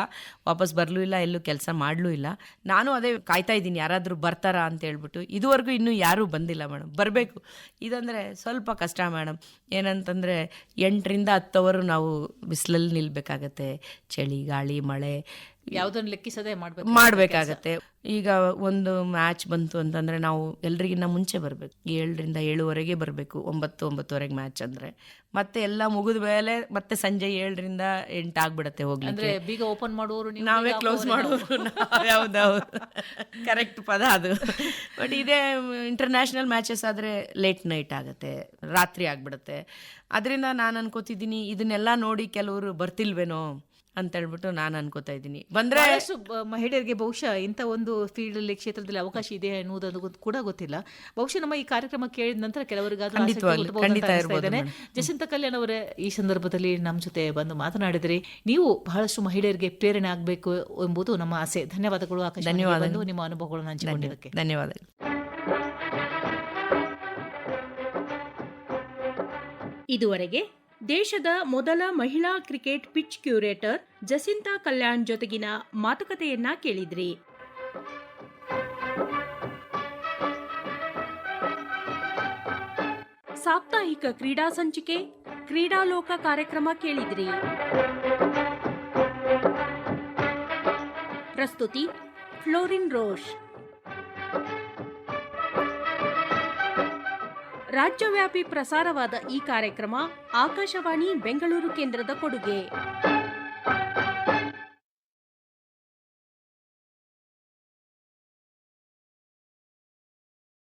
ವಾಪಸ್ ಬರಲೂ ಇಲ್ಲ, ಎಲ್ಲೂ ಕೆಲಸ ಮಾಡಲೂ ಇಲ್ಲ. ನಾನು ಅದೇ ಕಾಯ್ತಾ ಇದ್ದೀನಿ, ಯಾರಾದರೂ ಬರ್ತಾರಾ ಅಂತ ಹೇಳ್ಬಿಟ್ಟು. ಇದುವರೆಗೂ ಇನ್ನೂ ಯಾರೂ ಬಂದಿಲ್ಲ ಮೇಡಮ್ ಬರಬೇಕು. ಇದಂದರೆ ಸ್ವಲ್ಪ ಕಷ್ಟ ಮೇಡಮ್ ಏನಂತಂದರೆ ಎಂಟರಿಂದ ಹತ್ತು ಅವರು ನಾವು ಬಿಸಿಲಲ್ಲಿ ನಿಲ್ಲಬೇಕಾಗತ್ತೆ ಚಳಿ, ಗಾಳಿ, ಮಳೆ. ಯಾವುದನ್ನು ಲೆಕ್ಕಿಸದೆ ಮಾಡ್ಬೇಕು ಮಾಡಬೇಕಾಗತ್ತೆ. ಈಗ ಒಂದು ಮ್ಯಾಚ್ ಬಂತು ಅಂತಂದ್ರೆ ನಾವು ಎಲ್ರಿಗಿನ್ನ ಮುಂಚೆ ಬರಬೇಕು. ಏಳರಿಂದ ಏಳುವರೆಗೆ ಬರಬೇಕು. ಒಂಬತ್ತು ಒಂಬತ್ತುವರೆಗೆ ಮ್ಯಾಚ್ ಅಂದ್ರೆ. ಮತ್ತೆ ಎಲ್ಲ ಮುಗಿದ ಮೇಲೆ ಮತ್ತೆ ಸಂಜೆ ಏಳರಿಂದ ಎಂಟು ಆಗ್ಬಿಡತ್ತೆ ಹೋಗ್ಲಿ ಅಂದ್ರೆ ಬೀಗ ಓಪನ್ ಮಾಡುವವರು ನೀವು ಕ್ಲೋಸ್ ಮಾಡುವವರು ಯಾವ್ದು ಕರೆಕ್ಟ್ ಪದ ಅದು. ಬಟ್ ಇದೇ ಇಂಟರ್ನ್ಯಾಷನಲ್ ಮ್ಯಾಚಸ್ ಆದ್ರೆ ಲೇಟ್ ನೈಟ್ ಆಗುತ್ತೆ. ರಾತ್ರಿ ಆಗ್ಬಿಡತ್ತೆ. ಅದರಿಂದ ನಾನು ಅನ್ಕೋತಿದ್ದೀನಿ ಇದನ್ನೆಲ್ಲ ನೋಡಿ ಕೆಲವರು ಬರ್ತಿಲ್ವೇನೋ? ಅಂತ ಹೇಳ್ಬಿಟ್ಟು ನಾನು ಅನ್ಕೋತಾ ಇದ್ದೀನಿ. ಬಂದ್ರೆ ಮಹಿಳೆಯರಿಗೆ ಬಹುಶಃ ಇಂಥ ಒಂದು ಫೀಲ್ಡ್ ಅಲ್ಲಿ ಕ್ಷೇತ್ರದಲ್ಲಿ ಅವಕಾಶ ಇದೆ ಅನ್ನೋದು ಕೂಡ ಗೊತ್ತಿಲ್ಲ. ಬಹುಶಃ ನಮ್ಮ ಈ ಕಾರ್ಯಕ್ರಮ ಕೇಳಿದ ನಂತರ ಕೆಲವರಿಗೆ ಜಸಂತ ಕಲ್ಯಾಣ್ ಅವರೇ ಈ ಸಂದರ್ಭದಲ್ಲಿ ನಮ್ಮ ಜೊತೆ ಬಂದು ಮಾತನಾಡಿದ್ರಿ. ನೀವು ಬಹಳಷ್ಟು ಮಹಿಳೆಯರಿಗೆ ಪ್ರೇರಣೆ ಆಗಬೇಕು ಎಂಬುದು ನಮ್ಮ ಆಸೆ. ಧನ್ಯವಾದಗಳು. ಧನ್ಯವಾದ ನಿಮ್ಮ ಅನುಭವಗಳನ್ನು ಹಂಚಿಕೊಂಡಿದ್ದಕ್ಕೆ. ಧನ್ಯವಾದಗಳು. ಇದುವರೆಗೆ ದೇಶದ ಮೊದಲ ಮಹಿಳಾ cricket pitch curator Jacintha Kalyan ಜೊತೆಗಿನ ಮಾತುಕತೆಯನ್ನ ಕೇಳಿದ್ರಿ. ಸಾಪ್ತಾಹಿಕ ಕ್ರೀಡಾ ಸಂಚಿಕೆ ಕ್ರೀಡಾಲೋಕ ಕಾರ್ಯಕ್ರಮ ಕೇಳಿದ್ರಿ. ಪ್ರಸ್ತುತಿ, ಫ್ಲೋರಿನ್ ರೋಷ್. ರಾಜ್ಯವ್ಯಾಪಿ ಪ್ರಸಾರವಾದ ಈ ಕಾರ್ಯಕ್ರಮ ಆಕಾಶವಾಣಿ ಬೆಂಗಳೂರು ಕೇಂದ್ರದ ಕೊಡುಗೆ.